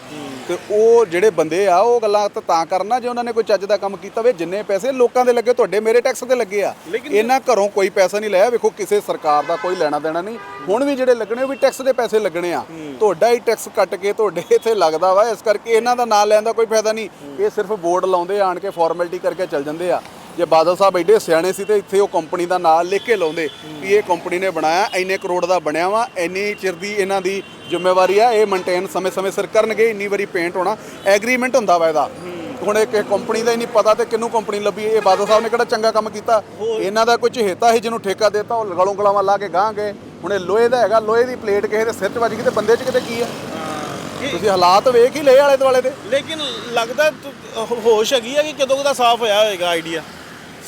ਤੇ ਉਹ ਜਿਹੜੇ ਬੰਦੇ ਆ ਉਹ ਗੱਲਾਂ ਤਾਂ ਤਾਂ ਕਰਨਾ ਜੇ ਉਹਨਾਂ ਨੇ ਕੋਈ ਚੱਜ ਦਾ ਕੰਮ ਕੀਤਾ ਵੇ ਜਿੰਨੇ ਪੈਸੇ ਲੋਕਾਂ ਦੇ ਲੱਗੇ ਤੁਹਾਡੇ ਮੇਰੇ ਟੈਕਸ ਦੇ ਲੱਗੇ ਆ। ਇਹਨਾਂ ਘਰੋਂ ਕੋਈ ਪੈਸਾ ਨਹੀਂ ਲਿਆ ਵੇਖੋ ਕਿਸੇ ਸਰਕਾਰ ਦਾ ਕੋਈ ਲੈਣਾ ਦੇਣਾ ਨਹੀਂ। ਹੁਣ ਵੀ ਜਿਹੜੇ ਲੱਗਣੇ ਉਹ ਵੀ ਟੈਕਸ ਦੇ ਪੈਸੇ ਲੱਗਣੇ ਆ। ਤੁਹਾਡਾ ਹੀ ਟੈਕਸ ਕੱਟ ਕੇ ਤੁਹਾਡੇ [laughs] ਇੱਥੇ ਲੱਗਦਾ ਵਾ ਇਸ ਕਰਕੇ ਇਹਨਾਂ ਦਾ ਨਾਂ ਲੈਣ ਦਾ ਕੋਈ ਫਾਇਦਾ ਨਹੀਂ। ਇਹ ਸਿਰਫ ਬੋਰਡ ਲਾਉਂਦੇ ਆਣ ਕੇ ਫਾਰਮੈਲਿਟੀ ਕਰਕੇ ਚੱਲ ਜਾਂਦੇ ਆ। ਜੇ ਬਾਦਲ ਸਾਹਿਬ ਐਡੇ ਸਿਆਣੇ ਸੀ ਤੇ ਇੱਥੇ ਉਹ ਕੰਪਨੀ ਦਾ ਨਾਂ ਲਿਖ ਕੇ ਲਾਉਂਦੇ ਵੀ ਇਹ ਕੰਪਨੀ ਨੇ ਬਣਾਇਆ ਇੰਨੇ ਕਰੋੜ ਦਾ ਬਣਿਆ ਵਾ ਇੰਨੀ ਚਿਰ ਦੀ ਇਹਨਾਂ ਦੀ ਜ਼ਿੰਮੇਵਾਰੀ ਆ ਇਹ ਮੇਨਟੇਨ ਸਮੇਂ-ਸਮੇਂ ਸਿਰ ਕਰਨਗੇ ਇੰਨੀ ਵਾਰੀ ਪੇਂਟ ਹੋਣਾ ਐਗਰੀਮੈਂਟ ਹੁੰਦਾ ਵਾ ਇਹਦਾ। ਹੁਣ ਇੱਕ ਕੰਪਨੀ ਦਾ ਹੀ ਨਹੀਂ ਪਤਾ ਤੇ ਕਿਹਨੂੰ ਕੰਪਨੀ ਲੱਭੀ ਇਹ ਬਾਦਲ ਸਾਹਿਬ ਨੇ ਕਿਹੜਾ ਚੰਗਾ ਕੰਮ ਕੀਤਾ। ਇਹਨਾਂ ਦਾ ਕੋਈ ਚਹੇਤਾ ਸੀ ਜਿਹਨੂੰ ਠੇਕਾ ਦੇਤਾ ਉਹ ਗਲੋਂ ਗਲਾਵਾਂ ਲਾ ਕੇ ਗਾਂ ਗਏ। ਹੁਣ ਇਹ ਲੋਹੇ ਦਾ ਹੈਗਾ ਲੋਹੇ ਦੀ ਪਲੇਟ ਕਿਸੇ ਦੇ ਸਿਰ 'ਚ ਵੱਜ ਗਈ ਤੇ ਬੰਦੇ 'ਚ ਕਿਤੇ ਕੀ ਆ? ਤੁਸੀਂ ਹਾਲਾਤ ਵੇਖ ਹੀ ਲਏ ਆਲੇ ਦੁਆਲੇ ਦੇ। ਲੇਕਿਨ ਲੱਗਦਾ ਹੋ- ਹੋਸ਼ ਹੈਗੀ ਆ ਕਿ ਕਦੋਂ ਦਾ ਸਾਫ਼ ਹੋਇਆ ਹੋਏਗਾ ਆਈਡੀਆ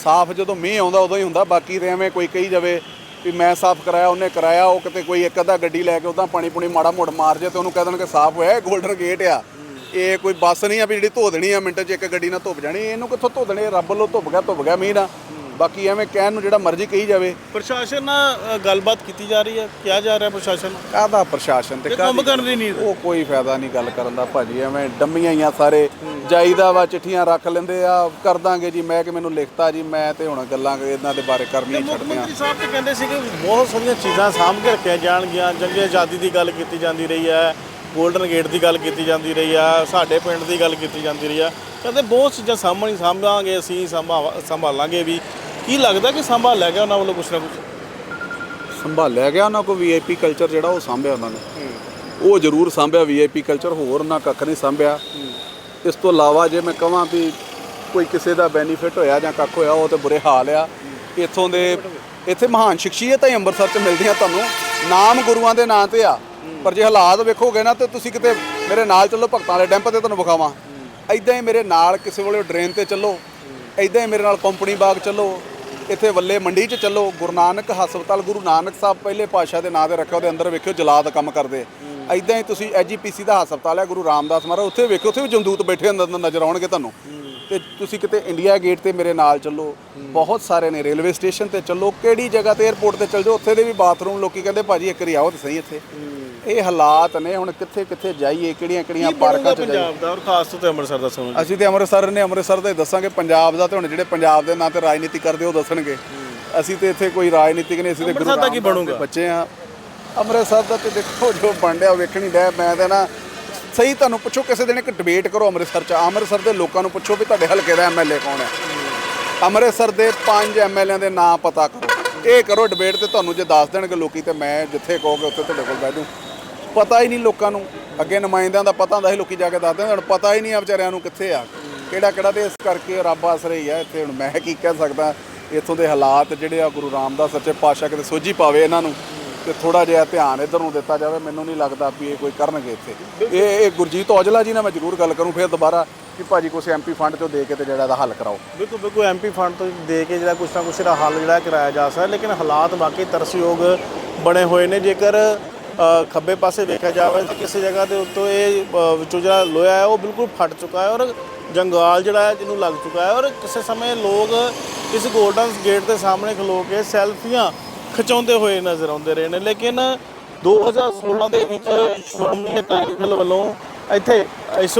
ਸਾਫ਼ ਜਦੋਂ ਮੀਂਹ ਆਉਂਦਾ ਉਦੋਂ ਹੀ ਹੁੰਦਾ ਬਾਕੀ ਤੇ ਐਵੇਂ ਕੋਈ ਕਹੀ ਜਾਵੇ ਵੀ ਮੈਂ ਸਾਫ਼ ਕਰਾਇਆ, ਉਹਨੇ ਕਰਾਇਆ, ਉਹ ਕਿਤੇ ਕੋਈ ਇੱਕ ਅੱਧਾ ਗੱਡੀ ਲੈ ਕੇ ਉਦਾਂ ਪਾਣੀ ਪੁਣੀ ਮਾੜਾ ਮੋੜ ਮਾਰ ਜੇ ਤੇ ਉਹਨੂੰ ਕਹਿ ਦੇਣ ਦੇਣਗੇ ਸਾਫ਼ ਹੋਇਆ, ਇਹ 골ਡਨ ਗੇਟ ਆ। ਇਹ ਕੋਈ ਬੱਸ ਨਹੀਂ ਆ ਵੀ ਜਿਹੜੀ ਧੋ ਦੇਣੀ ਆ, ਮਿੰਟ 'ਚ ਇੱਕ ਗੱਡੀ ਨਾਲ ਧੁੱਪ ਜਾਣੀ, ਇਹਨੂੰ ਕਿੱਥੋਂ ਧੋ ਦੇਣੇ ਰੱਬ ਵੱਲੋਂ ਧੁੱਪ ਗਿਆ ਧੁੱਪ ਗਿਆ, ਮੀਂਹ ਨਾਲ ਬਾਕੀ ਐਵੇਂ ਕਹਿਣ ਨੂੰ ਜਿਹੜਾ ਮਰਜ਼ੀ ਕਹੀ ਜਾਵੇ। ਪ੍ਰਸ਼ਾਸਨ ਨਾਲ ਗੱਲਬਾਤ ਕੀਤੀ ਜਾ ਰਹੀ ਹੈ। ਕਿਹਾ ਜਾ ਰਿਹਾ ਪ੍ਰਸ਼ਾਸਨ ਕਾਹਦਾ ਪ੍ਰਸ਼ਾਸਨ ਤੇ ਕੰਮ ਕਰਨ ਦੀ ਨਹੀਂ। ਉਹ ਕੋਈ ਫਾਇਦਾ ਨਹੀਂ ਗੱਲ ਕਰਨ ਦਾ ਭਾਜੀ ਐਵੇਂ ਡੰਮੀਆਂ ਹੀ ਆ ਸਾਰੇ। ਜਾਈਦਾ ਵਾ ਚਿੱਠੀਆਂ ਰੱਖ ਲੈਂਦੇ ਆ ਕਰ ਦਾਂਗੇ ਜੀ ਮੈਂ ਕਿ ਮੈਨੂੰ ਲਿਖਤਾ ਜੀ ਮੈਂ ਤੇ ਹੁਣ ਗੱਲਾਂ ਇਹਨਾਂ ਦੇ ਬਾਰੇ ਕਰਨੀਆਂ ਮੁੱਖ ਛੱਡਦੇ ਆ। ਮੰਤਰੀ ਸਾਹਿਬ ਤੇ ਕਹਿੰਦੇ ਸੀ ਕਿ ਬਹੁਤ ਸਾਰੀਆਂ ਚੀਜ਼ਾਂ ਸਾਂਭ ਕੇ ਰੱਖਿਆ ਜਾਣਗੀਆਂ। ਜੰਗੇ ਆਜ਼ਾਦੀ ਦੀ ਗੱਲ ਕੀਤੀ ਜਾਂਦੀ ਰਹੀ ਹੈ 골ਡਨ ਗੇਟ ਦੀ ਗੱਲ ਕੀਤੀ ਜਾਂਦੀ ਰਹੀ ਆ ਸਾਡੇ ਪਿੰਡ ਦੀ ਗੱਲ ਕੀਤੀ ਜਾਂਦੀ ਰਹੀ ਆ ਕਹਿੰਦੇ ਬਹੁਤ ਚੀਜ਼ਾਂ ਸਾਂਭਣੀ ਸਾਂਭਾਂਗੇ ਅਸੀਂ ਸੰਭਾਲਾਂਗੇ ਵੀ। ਕੀ ਲੱਗਦਾ ਕਿ ਸੰਭਾਲਿਆ ਗਿਆ ਉਹਨਾਂ ਵੱਲੋਂ ਕੁਛ ਨਾ ਕੁਛ? ਸੰਭਾਲਿਆ ਗਿਆ ਉਹਨਾਂ ਕੋ ਵੀਆਈਪੀ ਕਲਚਰ ਜਿਹੜਾ ਉਹ ਸਾਂਭਿਆ ਉਹਨਾਂ ਨੇ। ਉਹ ਜ਼ਰੂਰ ਸਾਂਭਿਆ ਵੀਆਈਪੀ ਕਲਚਰ ਹੋਰ ਉਹਨਾਂ ਕੱਖ ਨਹੀਂ ਸਾਂਭਿਆ। ਇਸ ਤੋਂ ਇਲਾਵਾ ਜੇ ਮੈਂ ਕਹਾਂ ਵੀ ਕੋਈ ਕਿਸੇ ਦਾ ਬੈਨੀਫਿਟ ਹੋਇਆ ਜਾਂ ਕੱਖ ਹੋਇਆ, ਉਹ ਤੇ ਬੁਰੇ ਹਾਲ ਆ। ਇੱਥੋਂ ਦੇ, ਇੱਥੇ ਮਹਾਨ ਸ਼ਖਸੀਅਤਾਂ ਹੀ ਅੰਮ੍ਰਿਤਸਰ 'ਚ ਮਿਲਦੀਆਂ ਤੁਹਾਨੂੰ। ਨਾਮ ਗੁਰੂਆਂ ਦੇ ਨਾਂ ਤੇ ਆ। ਪਰ ਜੇ ਹਾਲਾਤ ਵੇਖੋਗੇ ਨਾ ਤੇ ਤੁਸੀਂ ਕਿਤੇ ਮੇਰੇ ਨਾਲ ਚੱਲੋ, ਭਗਤਾਂ ਵਾਲੇ ਡੈਂਪ ਤੇ ਤੁਹਾਨੂੰ ਵਿਖਾਵਾਂ। ਐਦਾਂ ਹੀ ਮੇਰੇ ਨਾਲ ਕਿਸੇ ਵੇਲੇ ਡਰੇਨ ਤੇ ਚੱਲੋ। ਐਦਾਂ ਹੀ ਮੇਰੇ ਨਾਲ ਕੰਪਨੀ ਬਾਗ ਚੱਲੋ, ਇੱਥੇ ਵੱਲੇ ਮੰਡੀ 'ਚ ਚੱਲੋ, ਗੁਰੂ ਨਾਨਕ ਹਸਪਤਾਲ, ਗੁਰੂ ਨਾਨਕ ਸਾਹਿਬ ਪਹਿਲੇ ਪਾਤਸ਼ਾਹ ਦੇ ਨਾਂ ਤੇ ਰੱਖਿਆ, ਉਹਦੇ ਅੰਦਰ ਵੇਖਿਓ ਜਲਾਦ ਕੰਮ ਕਰਦੇ। ਐਦਾਂ ਹੀ ਤੁਸੀਂ ਐਜੀਪੀਸੀ ਦਾ ਹਸਪਤਾਲ ਹੈ, ਗੁਰੂ ਰਾਮਦਾਸ ਮਹਾਰਾਜ, ਉੱਥੇ ਵੇਖਿਓ, ਉੱਥੇ ਵੀ ਜਮਦੂਤ ਬੈਠੇ ਅੰਦਰ ਨਜ਼ਰ ਆਉਣਗੇ ਤੁਹਾਨੂੰ। ਤੇ ਤੁਸੀਂ ਕਿਤੇ ਇੰਡੀਆ ਗੇਟ ਤੇ ਮੇਰੇ ਨਾਲ ਚੱਲੋ, ਬਹੁਤ ਸਾਰੇ ਨੇ ਰੇਲਵੇ ਸਟੇਸ਼ਨ ਤੇ ਚੱਲੋ, ਕਿਹੜੀ ਜਗ੍ਹਾ ਤੇ 에ਅਰਪੋਰਟ ਤੇ ਚੱਲ ਜਾਓ, ਉੱਥੇ ਦੇ ਵੀ ਬਾਥਰੂਮ ਲੋਕੀ ਕਹਿੰਦੇ, ਭਾਜੀ, ਇੱਕ ਵਾਰੀ ਆਓ ਤੇ ਸਹੀ ਇੱਥੇ। ਇਹ ਹਾਲਾਤ ਨੇ ਹੁਣ ਕਿੱਥੇ ਕਿੱਥੇ ਜਾਈਏ ਕਿਹੜੀਆਂ ਕਿਹੜੀਆਂ ਪਾਰਕਾਂ 'ਚ ਜਾਈਏ? ਪੰਜਾਬ ਦਾ? ਔਰ ਖਾਸ ਤੌਰ ਤੇ ਅੰਮ੍ਰਿਤਸਰ ਦਾ ਸਮਝ। ਅਸੀਂ ਤੇ ਅੰਮ੍ਰਿਤਸਰ ਨੇ ਅੰਮ੍ਰਿਤਸਰ ਦਾ ਹੀ ਦੱਸਾਂਗੇ ਪੰਜਾਬ ਦਾ ਤੇ ਹੁਣ ਜਿਹੜੇ ਪੰਜਾਬ ਦੇ ਨਾਂ ਤੇ ਰਾਜਨੀਤੀ ਕਰਦੇ ਉਹ ਦੱਸਣਗੇ। ਅਸੀਂ ਤੇ ਇੱਥੇ ਕੋਈ ਰਾਜਨੀਤਿਕ ਨਹੀਂ ਅਸੀਂ ਤੇ ਗੁਰੂ ਅੰਮ੍ਰਿਤਸਰ ਦਾ ਕੀ ਰਾਮਦਾਸ ਦੇ ਬਣੂਗਾ? ਬੱਚੇ ਆ ਅੰਮ੍ਰਿਤਸਰ ਦਾ ਤੇ ਦੇਖੋ ਜੋ ਬਣ ਰਿਹਾ ਵੇਖਣੀ ਡੈ ਮੈਂ ਤਾਂ ਨਾ ਸਹੀ ਤੁਹਾਨੂੰ ਪੁੱਛੋ ਕਿਸੇ ਦਿਨ ਇੱਕ ਡਿਬੇਟ ਕਰੋ ਅੰਮ੍ਰਿਤਸਰ ਚ। ਅੰਮ੍ਰਿਤਸਰ ਦੇ ਲੋਕਾਂ ਨੂੰ ਪੁੱਛੋ ਵੀ ਤੁਹਾਡੇ ਹਲਕੇ ਦਾ ਐਮਐਲਏ ਕੌਣ ਹੈ। ਅੰਮ੍ਰਿਤਸਰ ਦੇ ਪੰਜ ਐਮਐਲਏ ਦੇ ਨਾਂ ਪਤਾ ਕਰੋ। ਇਹ ਕਰੋ ਡਿਬੇਟ ਤੇ ਤੁਹਾਨੂੰ ਜੇ ਦੱਸ ਦੇਣਗੇ ਲੋਕੀ ਤੇ ਮੈਂ ਜਿੱਥੇ ਕਹੋਗੇ ਉੱਥੇ ਤੁਹਾਡੇ ਕੋਲ ਬਹਿ ਜਾਊਂ। ਪਤਾ ਹੀ ਨਹੀਂ ਲੋਕਾਂ ਨੂੰ। ਅੱਗੇ ਨੁਮਾਇੰਦਿਆਂ ਦਾ ਪਤਾ ਹੁੰਦਾ ਸੀ, ਲੋਕੀ ਜਾ ਕੇ ਦੱਸਦੇ ਹੁਣ ਪਤਾ ਹੀ ਨਹੀਂ ਆ ਵਿਚਾਰਿਆਂ ਨੂੰ ਕਿੱਥੇ ਆ। ਕਿਹੜਾ ਕਿਹੜਾ ਤੇ ਇਸ ਕਰਕੇ ਰੱਬ ਆਸਰੇ ਹੀ ਆ ਇੱਥੇ। ਹੁਣ ਮੈਂ ਕੀ ਕਹਿ ਸਕਦਾ, ਇੱਥੋਂ ਦੇ ਹਾਲਾਤ ਜਿਹੜੇ ਆ, ਗੁਰੂ ਰਾਮਦਾਸ ਸੱਚੇ ਪਾਤਸ਼ਾਹ ਕਿਤੇ ਸੋਝੀ ਪਾਵੇ ਇਹਨਾਂ ਨੂੰ, ਤੇ ਥੋੜਾ ਜਿਹਾ ਧਿਆਨ ਇਧਰ ਨੂੰ ਦਿੱਤਾ ਜਾਵੇ। ਮੈਨੂੰ ਨਹੀਂ ਲੱਗਦਾ ਵੀ ਇਹ ਕੋਈ ਕਰਨਗੇ ਇੱਥੇ। ਇਹ ਇਹ ਗੁਰਜੀਤ ਔਜਲਾ ਜੀ ਨਾਲ ਮੈਂ ਜ਼ਰੂਰ ਗੱਲ ਕਰੂੰ, ਫਿਰ ਦੁਬਾਰਾ ਕਿ ਭਾਜੀ ਕੁਛ ਐਮਪੀ ਫੰਡ ਤੋਂ ਦੇ ਕੇ ਤੇ ਜਿਹੜਾ ਇਹਦਾ ਹੱਲ ਕਰਾਓ। ਬਿਲਕੁਲ ਬਿਲਕੁਲ ਐਮਪੀ ਫੰਡ ਤੋਂ ਦੇ ਕੇ ਜਿਹੜਾ ਕੁਛ ਨਾ ਕੁਛ ਇਹਦਾ ਹੱਲ ਜਿਹੜਾ ਕਰਾਇਆ ਜਾ ਸਕਦਾ। ਲੇਕਿਨ ਹਾਲਾਤ ਵਾਕਈ ਤਰਸਯੋਗ ਬਣੇ ਹੋਏ ਨੇ। ਜੇਕਰ ਖੱਬੇ ਪਾਸੇ ਵੇਖਿਆ ਜਾਵੇ ਤਾਂ ਕਿਸੇ ਜਗ੍ਹਾ ਦੇ ਉੱਤੋਂ ਇਹ ਵਿੱਚੋਂ ਜਿਹੜਾ ਲੋਹਾ ਹੈ ਉਹ ਬਿਲਕੁਲ ਫਟ ਚੁੱਕਾ ਹੈ ਔਰ ਜੰਗਾਲ ਜਿਹੜਾ ਹੈ ਜਿਹਨੂੰ ਲੱਗ ਚੁੱਕਾ ਹੈ ਔਰ ਕਿਸੇ ਸਮੇਂ ਲੋਕ ਇਸ ਗੋਲਡਨ ਗੇਟ ਦੇ ਸਾਹਮਣੇ ਖਲੋ ਕੇ ਸੈਲਫੀਆਂ ਖਿਚਾਉਂਦੇ ਹੋਏ ਨਜ਼ਰ ਆਉਂਦੇ ਰਹੇ ਨੇ। ਲੇਕਿਨ 2016 ਦੇ ਵਿੱਚ ਸ਼੍ਰੋਮਣੀ ਅਕਾਲੀ ਦਲ ਵੱਲੋਂ ਇੱਥੇ ਇਸ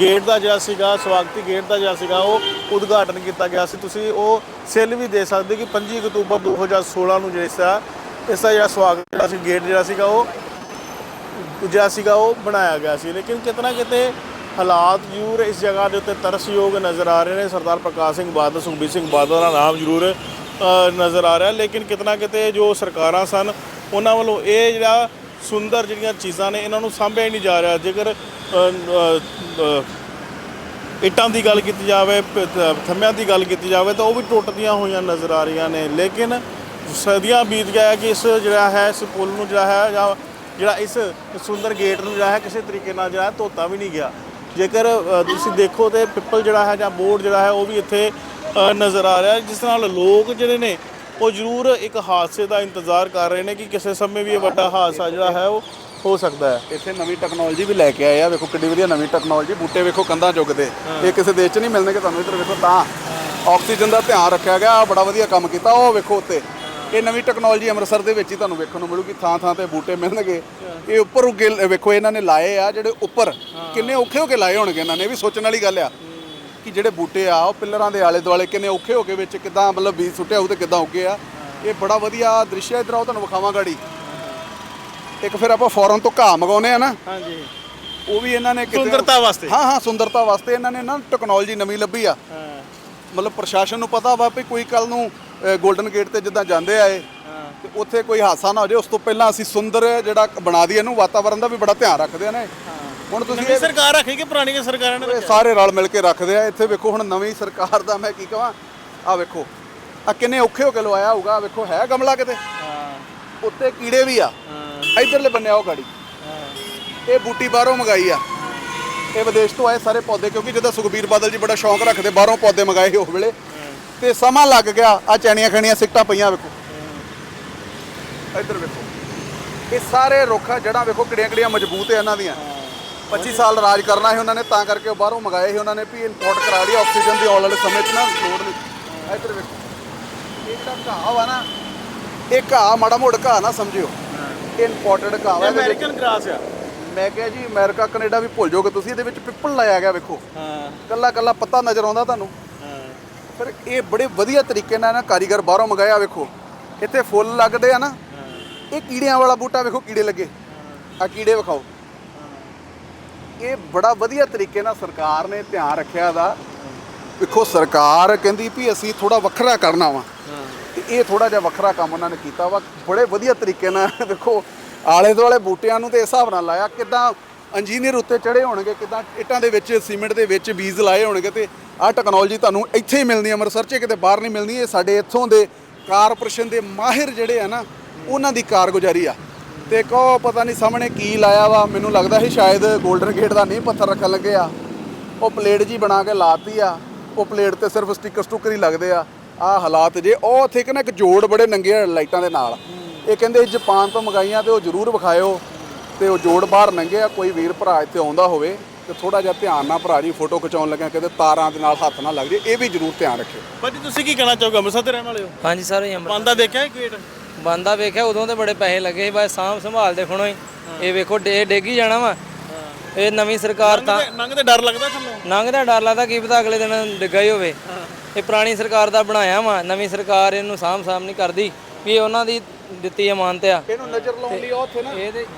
ਗੇਟ ਦਾ ਜਿਹੜਾ ਸੀਗਾ, ਸਵਾਗਤੀ ਗੇਟ ਦਾ ਜਿਹੜਾ ਸੀਗਾ, ਉਹ ਉਦਘਾਟਨ ਕੀਤਾ ਗਿਆ ਸੀ। ਤੁਸੀਂ ਉਹ ਸੈੱਲ ਵੀ ਦੇ ਸਕਦੇ ਕਿ 25 ਅਕਤੂਬਰ 2016 ਨੂੰ ਜਿਹੜਾ ਸੀ ਇਸ ਦਾ ਜਿਹੜਾ ਸਵਾਗਤ ਜਿਹੜਾ ਸੀ, ਗੇਟ ਜਿਹੜਾ ਸੀਗਾ, ਉਹ ਜਿਹੜਾ ਸੀਗਾ ਉਹ ਬਣਾਇਆ ਗਿਆ ਸੀ। ਲੇਕਿਨ ਕਿਤਨਾ ਕਿਤੇ ਹਾਲਾਤ ਜ਼ਰੂਰ ਇਸ ਜਗ੍ਹਾ ਦੇ ਉੱਤੇ ਤਰਸਯੋਗ ਨਜ਼ਰ ਆ ਰਹੇ ਨੇ। ਸਰਦਾਰ ਪ੍ਰਕਾਸ਼ ਸਿੰਘ ਬਾਦਲ ਸੁਖਬੀਰ ਸਿੰਘ ਬਾਦਲ ਦਾ ਨਾਮ ਜ਼ਰੂਰ ਨਜ਼ਰ ਆ ਰਿਹਾ। ਲੇਕਿਨ ਕਿਤਨਾ ਕਿਤੇ ਜੋ ਸਰਕਾਰਾਂ ਸਨ ਉਹਨਾਂ ਵੱਲੋਂ ਇਹ ਜਿਹੜਾ ਸੁੰਦਰ ਜਿਹੜੀਆਂ ਚੀਜ਼ਾਂ ਨੇ ਇਹਨਾਂ ਨੂੰ ਸਾਂਭਿਆ ਹੀ ਨਹੀਂ ਜਾ ਰਿਹਾ। ਜੇਕਰ ਅ, ਇੱਟਾਂ ਦੀ ਗੱਲ ਕੀਤੀ ਜਾਵੇ ਪ- ਥੰਮਿਆਂ ਦੀ ਗੱਲ ਕੀਤੀ ਜਾਵੇ ਤਾਂ ਉਹ ਵੀ ਟੁੱਟਦੀਆਂ ਹੋਈਆਂ ਨਜ਼ਰ ਆ ਰਹੀਆਂ ਨੇ। ਲੇਕਿਨ ਸਦੀਆਂ ਬੀਤ ਗਿਆ ਕਿ ਇਸ ਜਿਹੜਾ ਹੈ ਇਸ ਪੁਲ ਨੂੰ ਜਿਹੜਾ ਹੈ ਜਾਂ ਜਿਹੜਾ ਇਸ ਸੁੰਦਰ ਗੇਟ ਨੂੰ ਜਿਹੜਾ ਹੈ ਕਿਸੇ ਤਰੀਕੇ ਨਾਲ ਜਿਹੜਾ ਧੋਤਾ ਵੀ ਨਹੀਂ ਗਿਆ। ਜੇਕਰ ਤੁਸੀਂ ਦੇਖੋ ਤੇ ਪਿੱਪਲ ਜਿਹੜਾ ਹੈ ਜਾਂ ਬੋਰਡ ਜਿਹੜਾ ਹੈ ਉਹ ਵੀ ਇੱਥੇ ਨਜ਼ਰ ਆ ਰਿਹਾ ਜਿਸ ਨਾਲ ਲੋਕ ਜਿਹੜੇ ਨੇ ਉਹ ਜ਼ਰੂਰ ਇੱਕ ਹਾਦਸੇ ਦਾ ਇੰਤਜ਼ਾਰ ਕਰ ਰਹੇ ਨੇ ਕਿ ਕਿਸੇ ਸਮੇਂ ਵੀ ਇਹ ਵੱਡਾ ਹਾਦਸਾ ਜਿਹੜਾ ਹੈ ਉਹ ਹੋ ਸਕਦਾ ਹੈ। ਇੱਥੇ ਨਵੀਂ ਟੈਕਨੋਲੋਜੀ ਵੀ ਲੈ ਕੇ ਆਏ ਆ ਵੇਖੋ ਕਿੰਨੀ ਵਧੀਆ ਨਵੀਂ ਟੈਕਨੋਲੋਜੀ ਬੂਟੇ ਵੇਖੋ ਕੰਧਾਂ ਚੁੱਕਦੇ। ਇਹ ਕਿਸੇ ਦੇਸ਼ 'ਚ ਨਹੀਂ ਮਿਲਣਗੇ ਤੁਹਾਨੂੰ ਇੱਧਰ ਵੇਖੋ ਤਾਂ ਆਕਸੀਜਨ ਦਾ ਧਿਆਨ ਰੱਖਿਆ ਗਿਆ ਬੜਾ ਵਧੀਆ ਕੰਮ ਕੀਤਾ ਉਹ ਵੇਖੋ ਉੱਤੇ। ਇਹ ਨਵੀਂ ਟੈਕਨੋਲੋਜੀ ਅੰਮ੍ਰਿਤਸਰ ਦੇ ਵਿੱਚ ਹੀ ਤੁਹਾਨੂੰ ਵੇਖਣ ਨੂੰ ਮਿਲੂਗੀ ਥਾਂ ਥਾਂ ਤੇ ਬੂਟੇ ਮਿਲਣਗੇ। ਇਹ ਉੱਪਰ ਉੱਗੇ ਵੇਖੋ ਇਹਨਾਂ ਨੇ ਲਾਏ ਆ ਜਿਹੜੇ ਉੱਪਰ। ਕਿੰਨੇ ਔਖੇ ਹੋ ਕੇ ਲਾਏ ਹੋਣਗੇ ਇਹਨਾਂ ਨੇ ਇਹ ਵੀ ਸੋਚਣ ਵਾਲੀ ਗੱਲ ਆ ਕਿ ਜਿਹੜੇ ਬੂਟੇ ਆ ਉਹ ਪਿੱਲਰਾਂ ਦੇ ਆਲੇ ਦੁਆਲੇ ਕਿੰਨੇ ਔਖੇ ਹੋ ਕੇ ਵਿੱਚ ਕਿਦਾਂ ਮਤਲਬ ਬੀਜ ਸੁੱਟਿਆ ਹੋਊ ਤੇ ਕਿਦਾਂ ਉੱਗੇ ਆ। ਇਹ ਬੜਾ ਵਧੀਆ ਦ੍ਰਿਸ਼ ਹੈ ਇਧਰ ਆਓ ਤੁਹਾਨੂੰ ਵਿਖਾਵਾਂ ਗਾੜੀ। ਇੱਕ ਫਿਰ ਆਪਾਂ ਫੌਰਨ ਤੋਂ ਘਾਹ ਮਗਾਉਨੇ ਆ ਨਾ। ਹਾਂਜੀ। ਉਹ ਵੀ ਇਹਨਾਂ ਨੇ ਸੁੰਦਰਤਾ ਵਾਸਤੇ। ਹਾਂ ਹਾਂ ਸੁੰਦਰਤਾ ਵਾਸਤੇ ਇਹਨਾਂ ਨੇ ਨਾ ਟੈਕਨੋਲੋਜੀ ਨਵੀਂ ਲੱਭੀ ਆ। ਮਤਲਬ ਪ੍ਰਸ਼ਾਸਨ ਨੂੰ ਪਤਾ ਵਾ ਵੀ ਕੋਈ ਕੱਲ ਨੂੰ 골ਡਨ ਗੇਟ ਤੇ ਜਿੱਦਾਂ ਜਾਂਦੇ ਆਏ ਤੇ ਉੱਥੇ ਕੋਈ ਹਾਦਸਾ ਨਾ ਹੋ ਜਾਏ ਉਸ ਤੋਂ ਪਹਿਲਾਂ ਅਸੀਂ ਸੁੰਦਰ ਜਿਹੜਾ ਬਣਾ ਦਈਏ ਇਹਨੂੰ ਵਾਤਾਵਰਣ ਦਾ ਵੀ ਬੜਾ ਧਿਆਨ ਰੱਖਦੇ ਨੇ ਹੁਣ ਤੁਸੀਂ ਨਵੀਂ ਸਰਕਾਰ ਰੱਖੀ ਕਿ ਪੁਰਾਣੀ ਸਰਕਾਰਾਂ ਨੇ ਇਹ ਸਾਰੇ ਰਲ ਮਿਲ ਕੇ ਰੱਖਦੇ ਆ ਇੱਥੇ ਵੇਖੋ ਹੁਣ ਨਵੀਂ ਸਰਕਾਰ ਦਾ ਮੈਂ ਕੀ ਕਹਾਂ ਆ ਵੇਖੋ। ਆ ਕਿੰਨੇ ਔਖੇ ਹੋ ਕੇ ਲਵਾਇਆ ਹੋਊਗਾ ਵੇਖੋ ਹੈ ਗਮਲਾ ਕਿਤੇ? ਹਾਂ। ਉੱਤੇ ਕੀੜੇ ਵੀ ਆ। ਹਾਂ। ਇਧਰਲੇ ਬੰਨੇ ਆਓ ਗਾੜੀ। ਇਹ ਬੂਟੀ ਬਾਹਰੋਂ ਮੰਗਾਈ ਆ। ਇਹ ਵਿਦੇਸ਼ ਤੋਂ ਆਏ ਸਾਰੇ ਪੌਦੇ ਕਿਉਂਕਿ ਜਦੋਂ ਸੁਖਬੀਰ ਬਾਦਲ ਜੀ ਬੜਾ ਸ਼ੌਂਕ ਰੱਖਦੇ ਬਾਹਰੋਂ ਪੌਦੇ ਮੰਗਾਏ ਉਸ ਵੇਲੇ। ਤੇ ਸਮਾਂ ਲੱਗ ਗਿਆ। ਆ ਚੈਣੀਆਂ ਖਣੀਆਂ ਸਿੱਕਟਾਂ ਪਈਆਂ ਵੇਖੋ। ਇੱਧਰ ਵੇਖੋ। ਇਹ ਸਾਰੇ ਰੁੱਖਾਂ ਜੜਾਂ ਵੇਖੋ ਕਿੜੀਆਂ ਕਿੜੀਆਂ ਮਜ਼ਬੂਤ ਹੈ ਇਹਨਾਂ ਦੀਆਂ। 25 ਸਾਲ ਰਾਜ ਕਰਨਾ ਹੈ ਉਹਨਾਂ ਨੇ ਤਾਂ ਕਰਕੇ ਉਹ ਬਾਹਰੋਂ ਮੰਗਾਏ ਸੀ ਉਹਨਾਂ ਨੇ ਵੀ ਇੰਪੋਰਟ ਕਰਾ ਲਈ ਆਕਸੀਜਨ ਦੀ ਆਉਣ ਵਾਲੇ ਸਮੇਂ 'ਚ ਨਾ ਲੋੜ ਨਹੀਂ। ਇੱਧਰ ਵੇਖੋ। ਇਹ ਜਿਹੜਾ ਘਾਹ ਵਾ ਨਾ ਇਹ ਘਾਹ ਮਾੜਾ ਮੋੜ ਘਾਹ ਨਾ ਸਮਝਿਓ। ਇਹ ਇੰਪੋਰਟਡ ਘਾਹ ਵਾ ਇਹਦੇ ਵਿੱਚ- ਅਮਰੀਕਨ ਗ੍ਰਾਸ ਆ। ਮੈਂ ਕਿਹਾ ਜੀ ਅਮਰੀਕਾ ਕੈਨੇਡਾ ਵੀ ਭੁੱਲ ਜਾਓਗੇ ਤੁਸੀਂ ਇਹਦੇ ਵਿੱਚ ਪਿੱਪਲ ਲਾਇਆ ਗਿਆ ਵੇਖੋ। ਹਾਂ। ਕੱਲਾ ਕੱਲਾ ਪੱਤਾ ਨਜ਼ਰ ਆਉਂਦਾ ਤੁਹਾਨੂੰ। ਫਿਰ ਇਹ ਬੜੇ ਵਧੀਆ ਤਰੀਕੇ ਨਾਲ ਨਾ ਕਾਰੀਗਰ ਬਾਹਰੋਂ ਮੰਗਾਇਆ, ਵੇਖੋ। ਇੱਥੇ ਫੁੱਲ ਲੱਗਦੇ ਆ ਨਾ। ਇਹ ਕੀੜਿਆਂ ਵਾਲਾ ਬੂਟਾ, ਵੇਖੋ ਕੀੜੇ ਲੱਗੇ। ਆ ਕੀੜੇ ਵਿਖਾਓ। ਇਹ ਬੜਾ ਵਧੀਆ ਤਰੀਕੇ ਨਾਲ ਸਰਕਾਰ ਨੇ ਧਿਆਨ ਰੱਖਿਆ ਦਾ। ਵੇਖੋ, ਸਰਕਾਰ ਕਹਿੰਦੀ ਵੀ ਅਸੀਂ ਥੋੜਾ ਵੱਖਰਾ ਕਰਨਾ ਵਾ। ਤੇ ਇਹ ਥੋੜਾ ਜਿਹਾ ਵੱਖਰਾ ਕੰਮ ਉਹਨਾਂ ਨੇ ਕੀਤਾ ਵਾ। ਬੜੇ ਵਧੀਆ ਤਰੀਕੇ ਨਾਲ, ਵੇਖੋ ਆਲੇ ਦੁਆਲੇ ਬੂਟਿਆਂ ਨੂੰ ਤੇ ਹਿਸਾਬ ਨਾਲ ਲਾਇਆ। ਕਿਦਾਂ ਇੰਜੀਨੀਅਰ ਉੱਤੇ ਚੜੇ ਹੋਣਗੇ, ਕਿਦਾਂ ਇੱਟਾਂ ਦੇ ਵਿੱਚ, ਸੀਮੈਂਟ ਦੇ ਵਿੱਚ ਬੀਜ ਲਾਏ ਹੋਣਗੇ ਤੇ ਆਹ ਟੈਕਨੋਲੋਜੀ ਤੁਹਾਨੂੰ ਇੱਥੇ ਹੀ ਮਿਲਣੀ ਅੰਮ੍ਰਿਤਸਰ 'ਚ ਕਿਤੇ ਬਾਹਰ ਨਹੀਂ ਮਿਲਣੀ, ਇਹ ਸਾਡੇ ਇੱਥੋਂ ਦੇ ਕਾਰਪੋਰੇਸ਼ਨ ਦੇ ਮਾਹਿਰ ਜਿਹੜੇ ਆ ਨਾ, ਉਹਨਾਂ ਦੀ ਕਾਰਗੁਜ਼ਾਰੀ ਆ। ਤੇ ਕੋ ਪਤਾ ਨਹੀਂ ਸਾਹਮਣੇ ਕੀ ਲਾਇਆ ਵਾ, ਮੈਨੂੰ ਲੱਗਦਾ ਸੀ ਸ਼ਾਇਦ 골ਡਨ ਗੇਟ ਦਾ ਨਹੀਂ ਪੱਥਰ ਰੱਖਣ ਲੱਗੇ ਆ। ਉਹ ਪਲੇਟ ਜੀ ਬਣਾ ਕੇ ਲਾਤੀ ਆ, ਉਹ ਪਲੇਟ ਤੇ ਸਿਰਫ ਸਟicker ਸਟੁੱਕਰ ਹੀ ਲੱਗਦੇ ਆ ਆ ਹਾਲਾਤ ਜੇ, ਉਹ ਉੱਥੇ ਕਿ ਨਾ ਇੱਕ ਜੋੜ ਬੜੇ ਨੰਗੇ ਲਾਈਟਾਂ ਦੇ ਨਾਲ। ਇਹ ਕਹਿੰਦੇ ਜਾਪਾਨ ਤੋਂ ਮੰਗਾਈਆਂ ਤੇ ਉਹ ਜ਼ਰੂਰ ਵਿਖਾਇਓ। ਤੇ ਉਹ ਜੋੜ ਬਾਹਰ ਨੰਗੇ ਆ ਕੋਈ ਵੀਰ ਭਰਾ ਇੱਥੇ ਆਉਂਦਾ ਹੋਵੇ ਤੇ ਥੋੜਾ ਜਿਹਾ ਧਿਆਨ ਨਾਲ ਭਰਾ ਜੀ ਫੋਟੋ ਖਿਚਾਉਣ ਲੱਗਿਆ ਕਿਤੇ ਤਾਰਾਂ ਦੇ ਨਾਲ ਹੱਥ ਨਾ ਲੱਗ ਜੇ ਇਹ ਵੀ ਜ਼ਰੂਰ ਧਿਆਨ ਰੱਖਿਓ। ਭਾਜੀ ਤੁਸੀਂ ਕੀ ਕਹਿਣਾ ਚਾਹੋਗੇ? ਅੰਮ੍ਰਿਤਸਰ ਦੇ ਰਹਿਣ ਵਾਲੇ ਹੋ? ਹਾਂਜੀ ਸਰ ਇਹ ਅੰਮ੍ਰਿਤ ਪਾਂਦਾ ਦੇਖਿਆ ਇੱਕ ਗੇਟ ਬੰਦਾ ਵੇਖਿਆ ਉਦੋਂ ਤੇ ਬੜੇ ਪੈਸੇ ਲੱਗੇ ਸੀ ਬਸ ਸਾਂਭ ਸੰਭਾਲ ਦੇ ਖਣੋ ਹੀ। ਇਹ ਵੇਖੋ ਡੇ ਡੇਗੀ ਜਾਣਾ ਵਾ। ਇਹ ਨਵੀਂ ਸਰਕਾਰ ਤਾਂ ਨੰਗ ਤੇ ਡਰ ਲੱਗਦਾ ਥੱਲੋਂ? ਲੰਘਦਾ ਡਰ ਲੱਗਦਾ ਕੀ ਪਤਾ ਅਗਲੇ ਦਿਨ ਡਿੱਗਾ ਹੀ ਹੋਵੇ। ਇਹ ਪੁਰਾਣੀ ਸਰਕਾਰ ਦਾ ਬਣਾਇਆ ਵਾ ਨਵੀਂ ਸਰਕਾਰ ਇਹਨੂੰ ਸਾਂਭ ਸਾਂਭ ਨਹੀਂ ਕਰਦੀ। ਵੀ ਉਹਨਾਂ ਦੀ ਦਿੱਤੀ ਜ਼ਮਾਨਤ ਆ ਇਹਨੂੰ ਨਜ਼ਰ ਲਾਉਣ ਲਈ ਉੱਥੇ ਨਾ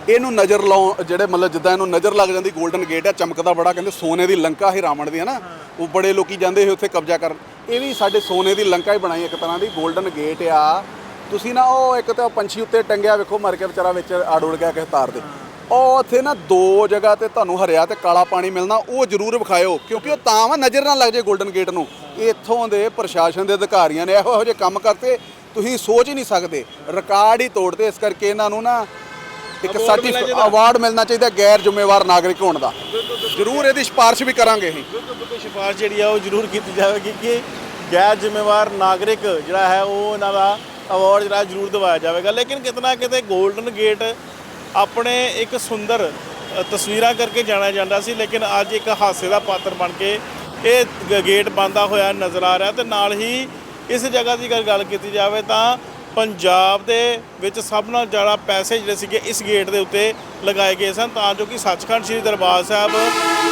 ਇਹਨੂੰ ਨਜ਼ਰ ਲਾਉਣ ਜਿਹੜੇ ਮਤਲਬ ਜਿੱਦਾਂ ਇਹਨੂੰ ਨਜ਼ਰ ਲੱਗ ਜਾਂਦੀ 골ਡਨ ਗੇਟ ਆ ਚਮਕਦਾ ਬੜਾ ਕਹਿੰਦੇ ਸੋਨੇ ਦੀ ਲੰਕਾ ਹੀ ਰਾਵਣ ਦੀ ਹੈ ਨਾ ਉਹ ਬੜੇ ਲੋਕੀ ਜਾਂਦੇ ਸੀ ਉੱਥੇ ਕਬਜ਼ਾ ਕਰਨ। ਇਹ ਵੀ ਸਾਡੇ ਸੋਨੇ ਦੀ ਲੰਕਾ ਹੀ ਬਣਾਈ ਇੱਕ ਤਰ੍ਹਾਂ ਦੀ 골ਡਨ ਗੇਟ ਆ। ਤੁਸੀਂ ਨਾ ਉਹ ਇੱਕ ਤਾਂ ਪੰਛੀ ਉੱਤੇ ਟੰਗਿਆ ਵੇਖੋ ਮਰ ਕੇ ਵਿਚਾਰਾ ਵਿੱਚ ਆੜ ਗਿਆ ਕਿਸੇ ਤਾਰ ਦੇ ਉਹ ਉੱਥੇ ਨਾ ਦੋ ਜਗ੍ਹਾ ਤੇ ਤੁਹਾਨੂੰ ਹਰਿਆ ਤੇ ਕਾਲਾ ਪਾਣੀ ਮਿਲਣਾ ਉਹ ਜ਼ਰੂਰ ਵਿਖਾਇਓ ਕਿਉਂਕਿ ਉਹ ਤਾਂ ਵਾ ਨਜ਼ਰ ਨਾ ਲੱਗ ਜੇ 골ਡਨ ਗੇਟ ਨੂੰ। ਇੱਥੋਂ ਦੇ ਪ੍ਰਸ਼ਾਸਨ ਦੇ ਅਧਿਕਾਰੀਆਂ ਨੇ ਇਹੋ ਜਿਹੇ ਕੰਮ ਕਰਤੇ ਤੁਸੀਂ ਸੋਚ ਹੀ ਨਹੀਂ ਸਕਦੇ। ਰਿਕਾਰਡ ਹੀ ਤੋੜਦੇ ਇਸ ਕਰਕੇ ਇਹਨਾਂ ਨੂੰ ਨਾ ਇੱਕ ਸਰਟੀਫਿਕੇਟ ਅਵਾਰਡ ਮਿਲਣਾ ਚਾਹੀਦਾ। ਗੈਰ ਜ਼ਿੰਮੇਵਾਰ ਨਾਗਰਿਕ ਹੋਣ ਦਾ। ਜ਼ਰੂਰ ਇਹਦੀ ਸਿਫਾਰਿਸ਼ ਵੀ ਕਰਾਂਗੇ ਅਸੀਂ। ਬਿਲਕੁਲ ਸਿਫਾਰਿਸ਼ ਜਿਹੜੀ ਆ ਉਹ ਜ਼ਰੂਰ ਕੀਤੀ ਜਾਵੇਗੀ ਕਿ ਗੈਰ ਜ਼ਿੰਮੇਵਾਰ ਨਾਗਰਿਕ ਜਿਹੜਾ ਹੈ ਉਹ ਇਹਨਾਂ ਦਾ ਅਵਾਰਡ ਜਿਹੜਾ ਜ਼ਰੂਰ ਦਿਵਾਇਆ ਜਾਵੇਗਾ। ਲੇਕਿਨ ਕਿਤਨਾ ਕਿਤੇ 골ਡਨ ਗੇਟ ਆਪਣੇ ਇੱਕ ਸੁੰਦਰ ਤਸਵੀਰਾਂ ਕਰਕੇ ਜਾਣਿਆ ਜਾਂਦਾ ਸੀ ਲੇਕਿਨ ਅੱਜ ਇੱਕ ਹਾਸੇ ਦਾ ਪਾਤਰ ਬਣ ਕੇ ਇਹ ਗੇਟ ਬੰਦਾ ਹੋਇਆ ਨਜ਼ਰ ਆ ਰਿਹਾ ਤੇ ਨਾਲ ਹੀ ਇਸ ਜਗ੍ਹਾ ਦੀ ਅਗਰ ਗੱਲ ਕੀਤੀ ਜਾਵੇ ਤਾਂ ਪੰਜਾਬ ਦੇ ਵਿੱਚ ਸਭ ਨਾਲ ਜ਼ਿਆਦਾ ਪੈਸੇ ਜਿਹੜੇ ਸੀਗੇ ਇਸ ਗੇਟ ਦੇ ਉੱਤੇ ਲਗਾਏ ਗਏ ਸਨ, ਤਾਂ ਜੋ ਕਿ ਸੱਚਖੰਡ ਸ੍ਰੀ ਦਰਬਾਰ ਸਾਹਿਬ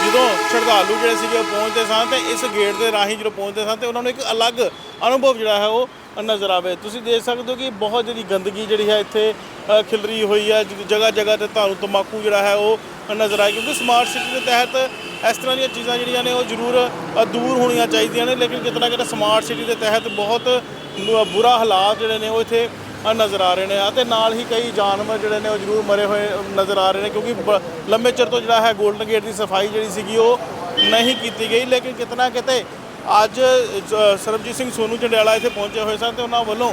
ਜਦੋਂ ਸ਼ਰਧਾਲੂ ਜਿਹੜੇ ਸੀਗੇ ਉਹ ਪਹੁੰਚਦੇ ਸਨ ਤੇ ਇਸ ਗੇਟ ਦੇ ਰਾਹੀਂ ਜਦੋਂ ਪਹੁੰਚਦੇ ਸਨ ਤੇ ਉਹਨਾਂ ਨੂੰ ਇੱਕ ਅਲੱਗ ਅਨੁਭਵ ਜਿਹੜਾ ਹੈ ਉਹ ਨਜ਼ਰ ਆਵੇ। ਤੁਸੀਂ ਦੇਖ ਸਕਦੇ ਹੋ ਕਿ ਬਹੁਤ ਜਿਹੜੀ ਗੰਦਗੀ ਜਿਹੜੀ ਹੈ ਇੱਥੇ ਖਿਲਰੀ ਹੋਈ ਹੈ। ਜਗ੍ਹਾ ਜਗ੍ਹਾ ਤੇ ਤੁਹਾਨੂੰ ਤੰਬਾਕੂ ਜਿਹੜਾ ਹੈ ਉਹ ਨਜ਼ਰ ਆਏ ਕਿਉਂਕਿ ਸਮਾਰਟ ਸਿਟੀ ਦੇ ਤਹਿਤ ਇਸ ਤਰ੍ਹਾਂ ਦੀਆਂ ਚੀਜ਼ਾਂ ਜਿਹੜੀਆਂ ਨੇ ਉਹ ਜ਼ਰੂਰ ਦੂਰ ਹੋਣੀਆਂ ਚਾਹੀਦੀਆਂ ਨੇ। ਲੇਕਿਨ ਕਿਤਨਾ ਕਿਤੇ ਸਮਾਰਟ ਸਿਟੀ ਦੇ ਤਹਿਤ ਬਹੁਤ ਬੁਰਾ ਹਾਲਾਤ ਜਿਹੜੇ ਨੇ ਉਹ ਇੱਥੇ ਨਜ਼ਰ ਆ ਰਹੇ ਨੇ। ਅਤੇ ਨਾਲ ਹੀ ਕਈ ਜਾਨਵਰ ਜਿਹੜੇ ਨੇ ਉਹ ਜ਼ਰੂਰ ਮਰੇ ਹੋਏ ਨਜ਼ਰ ਆ ਰਹੇ ਨੇ। ਕਿਉਂਕਿ ਬ- ਲੰਬੇ ਚਿਰ ਤੋਂ ਜਿਹੜਾ ਹੈ ਗੋਲਡਨ ਗੇਟ ਦੀ ਸਫ਼ਾਈ ਜਿਹੜੀ ਸੀਗੀ ਉਹ ਨਹੀਂ ਕੀਤੀ ਗਈ। ਲੇਕਿਨ ਕਿਤਨਾ ਕਿਤੇ ਅੱਜ ਸਰਬਜੀਤ ਸਿੰਘ ਸੋਨੂ ਜੰਡਿਆਲਾ ਇੱਥੇ ਪਹੁੰਚੇ ਹੋਏ ਸਨ ਤੇ ਉਹਨਾਂ ਵੱਲੋਂ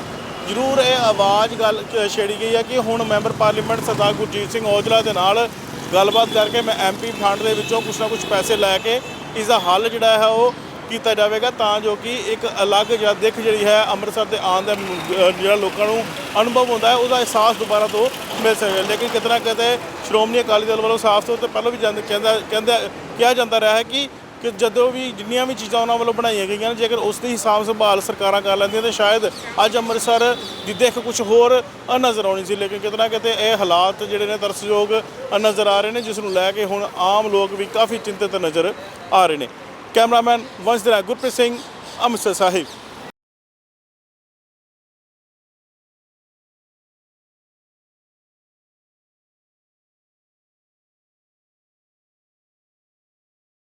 ਜ਼ਰੂਰ ਇਹ ਆਵਾਜ਼ ਗੱਲ ਛੇੜੀ ਗਈ ਹੈ ਕਿ ਹੁਣ ਮੈਂਬਰ ਪਾਰਲੀਮੈਂਟ ਸਰਦਾਰ ਗੁਰਜੀਤ ਸਿੰਘ ਔਜਲਾ ਦੇ ਨਾਲ ਗੱਲਬਾਤ ਕਰਕੇ ਮੈਂ ਐਮਪੀ ਫੰਡ ਦੇ ਵਿੱਚੋਂ ਕੁਛ ਨਾ ਕੁਛ ਪੈਸੇ ਲੈ ਕੇ ਇਸ ਦਾ ਹੱਲ ਜਿਹੜਾ ਹੈ ਉਹ ਕੀਤਾ ਜਾਵੇਗਾ ਤਾਂ ਜੋ ਕਿ ਇੱਕ ਅਲੱਗ ਜਿਹੜਾ ਦਿੱਖ ਜਿਹੜੀ ਹੈ ਅੰਮ੍ਰਿਤਸਰ ਦੇ ਆਉਣ ਦਾ ਜਿਹੜਾ ਲੋਕਾਂ ਨੂੰ ਅਨੁਭਵ ਹੁੰਦਾ ਹੈ, ਉਹਦਾ ਅਹਿਸਾਸ ਦੁਬਾਰਾ ਤੋਂ ਮਿਲ ਸਕੇ। ਲੇਕਿਨ ਕਿਤਨਾ ਕਿਤੇ ਸ਼੍ਰੋਮਣੀ ਅਕਾਲੀ ਦਲ ਵੱਲੋਂ ਸਾਫ਼ ਤੌਰ ਤੇ ਪਹਿਲਾਂ ਵੀ ਜਾਂਦੇ ਕਹਿੰਦਾ ਕਹਿੰਦਾ, ਕਿਹਾ ਜਾਂਦਾ ਰਿਹਾ ਹੈ ਕਿ ਕਿ ਜਦੋਂ ਵੀ ਜਿੰਨੀਆਂ ਵੀ ਚੀਜ਼ਾਂ ਉਹਨਾਂ ਵੱਲੋਂ ਬਣਾਈਆਂ ਗਈਆਂ ਨੇ, ਜੇਕਰ ਉਸ ਦੀ ਹਿਸਾਬ ਸੰਭਾਲ ਸਰਕਾਰਾਂ ਕਰ ਲੈਂਦੀਆਂ, ਤਾਂ ਸ਼ਾਇਦ ਅੱਜ ਅੰਮ੍ਰਿਤਸਰ ਦੀ ਦੇਖ ਕੁਝ ਹੋਰ ਨਜ਼ਰ ਆਉਣੀ ਸੀ। ਲੇਕਿਨ ਕਿਤਨਾ ਕਿਤੇ ਇਹ ਹਾਲਾਤ ਜਿਹੜੇ ਨੇ ਤਰਸਯੋਗ ਨਜ਼ਰ ਆ ਰਹੇ ਨੇ, ਜਿਸ ਨੂੰ ਲੈ ਕੇ ਹੁਣ ਆਮ ਲੋਕ ਵੀ ਕਾਫੀ ਚਿੰਤਤ ਨਜ਼ਰ ਆ ਰਹੇ ਨੇ। ਕੈਮਰਾਮੈਨ ਵੰਸ਼ ਦੇ ਗੁਰਪ੍ਰੀਤ ਸਿੰਘ, ਅੰਮ੍ਰਿਤਸਰ ਸਾਹਿਬ।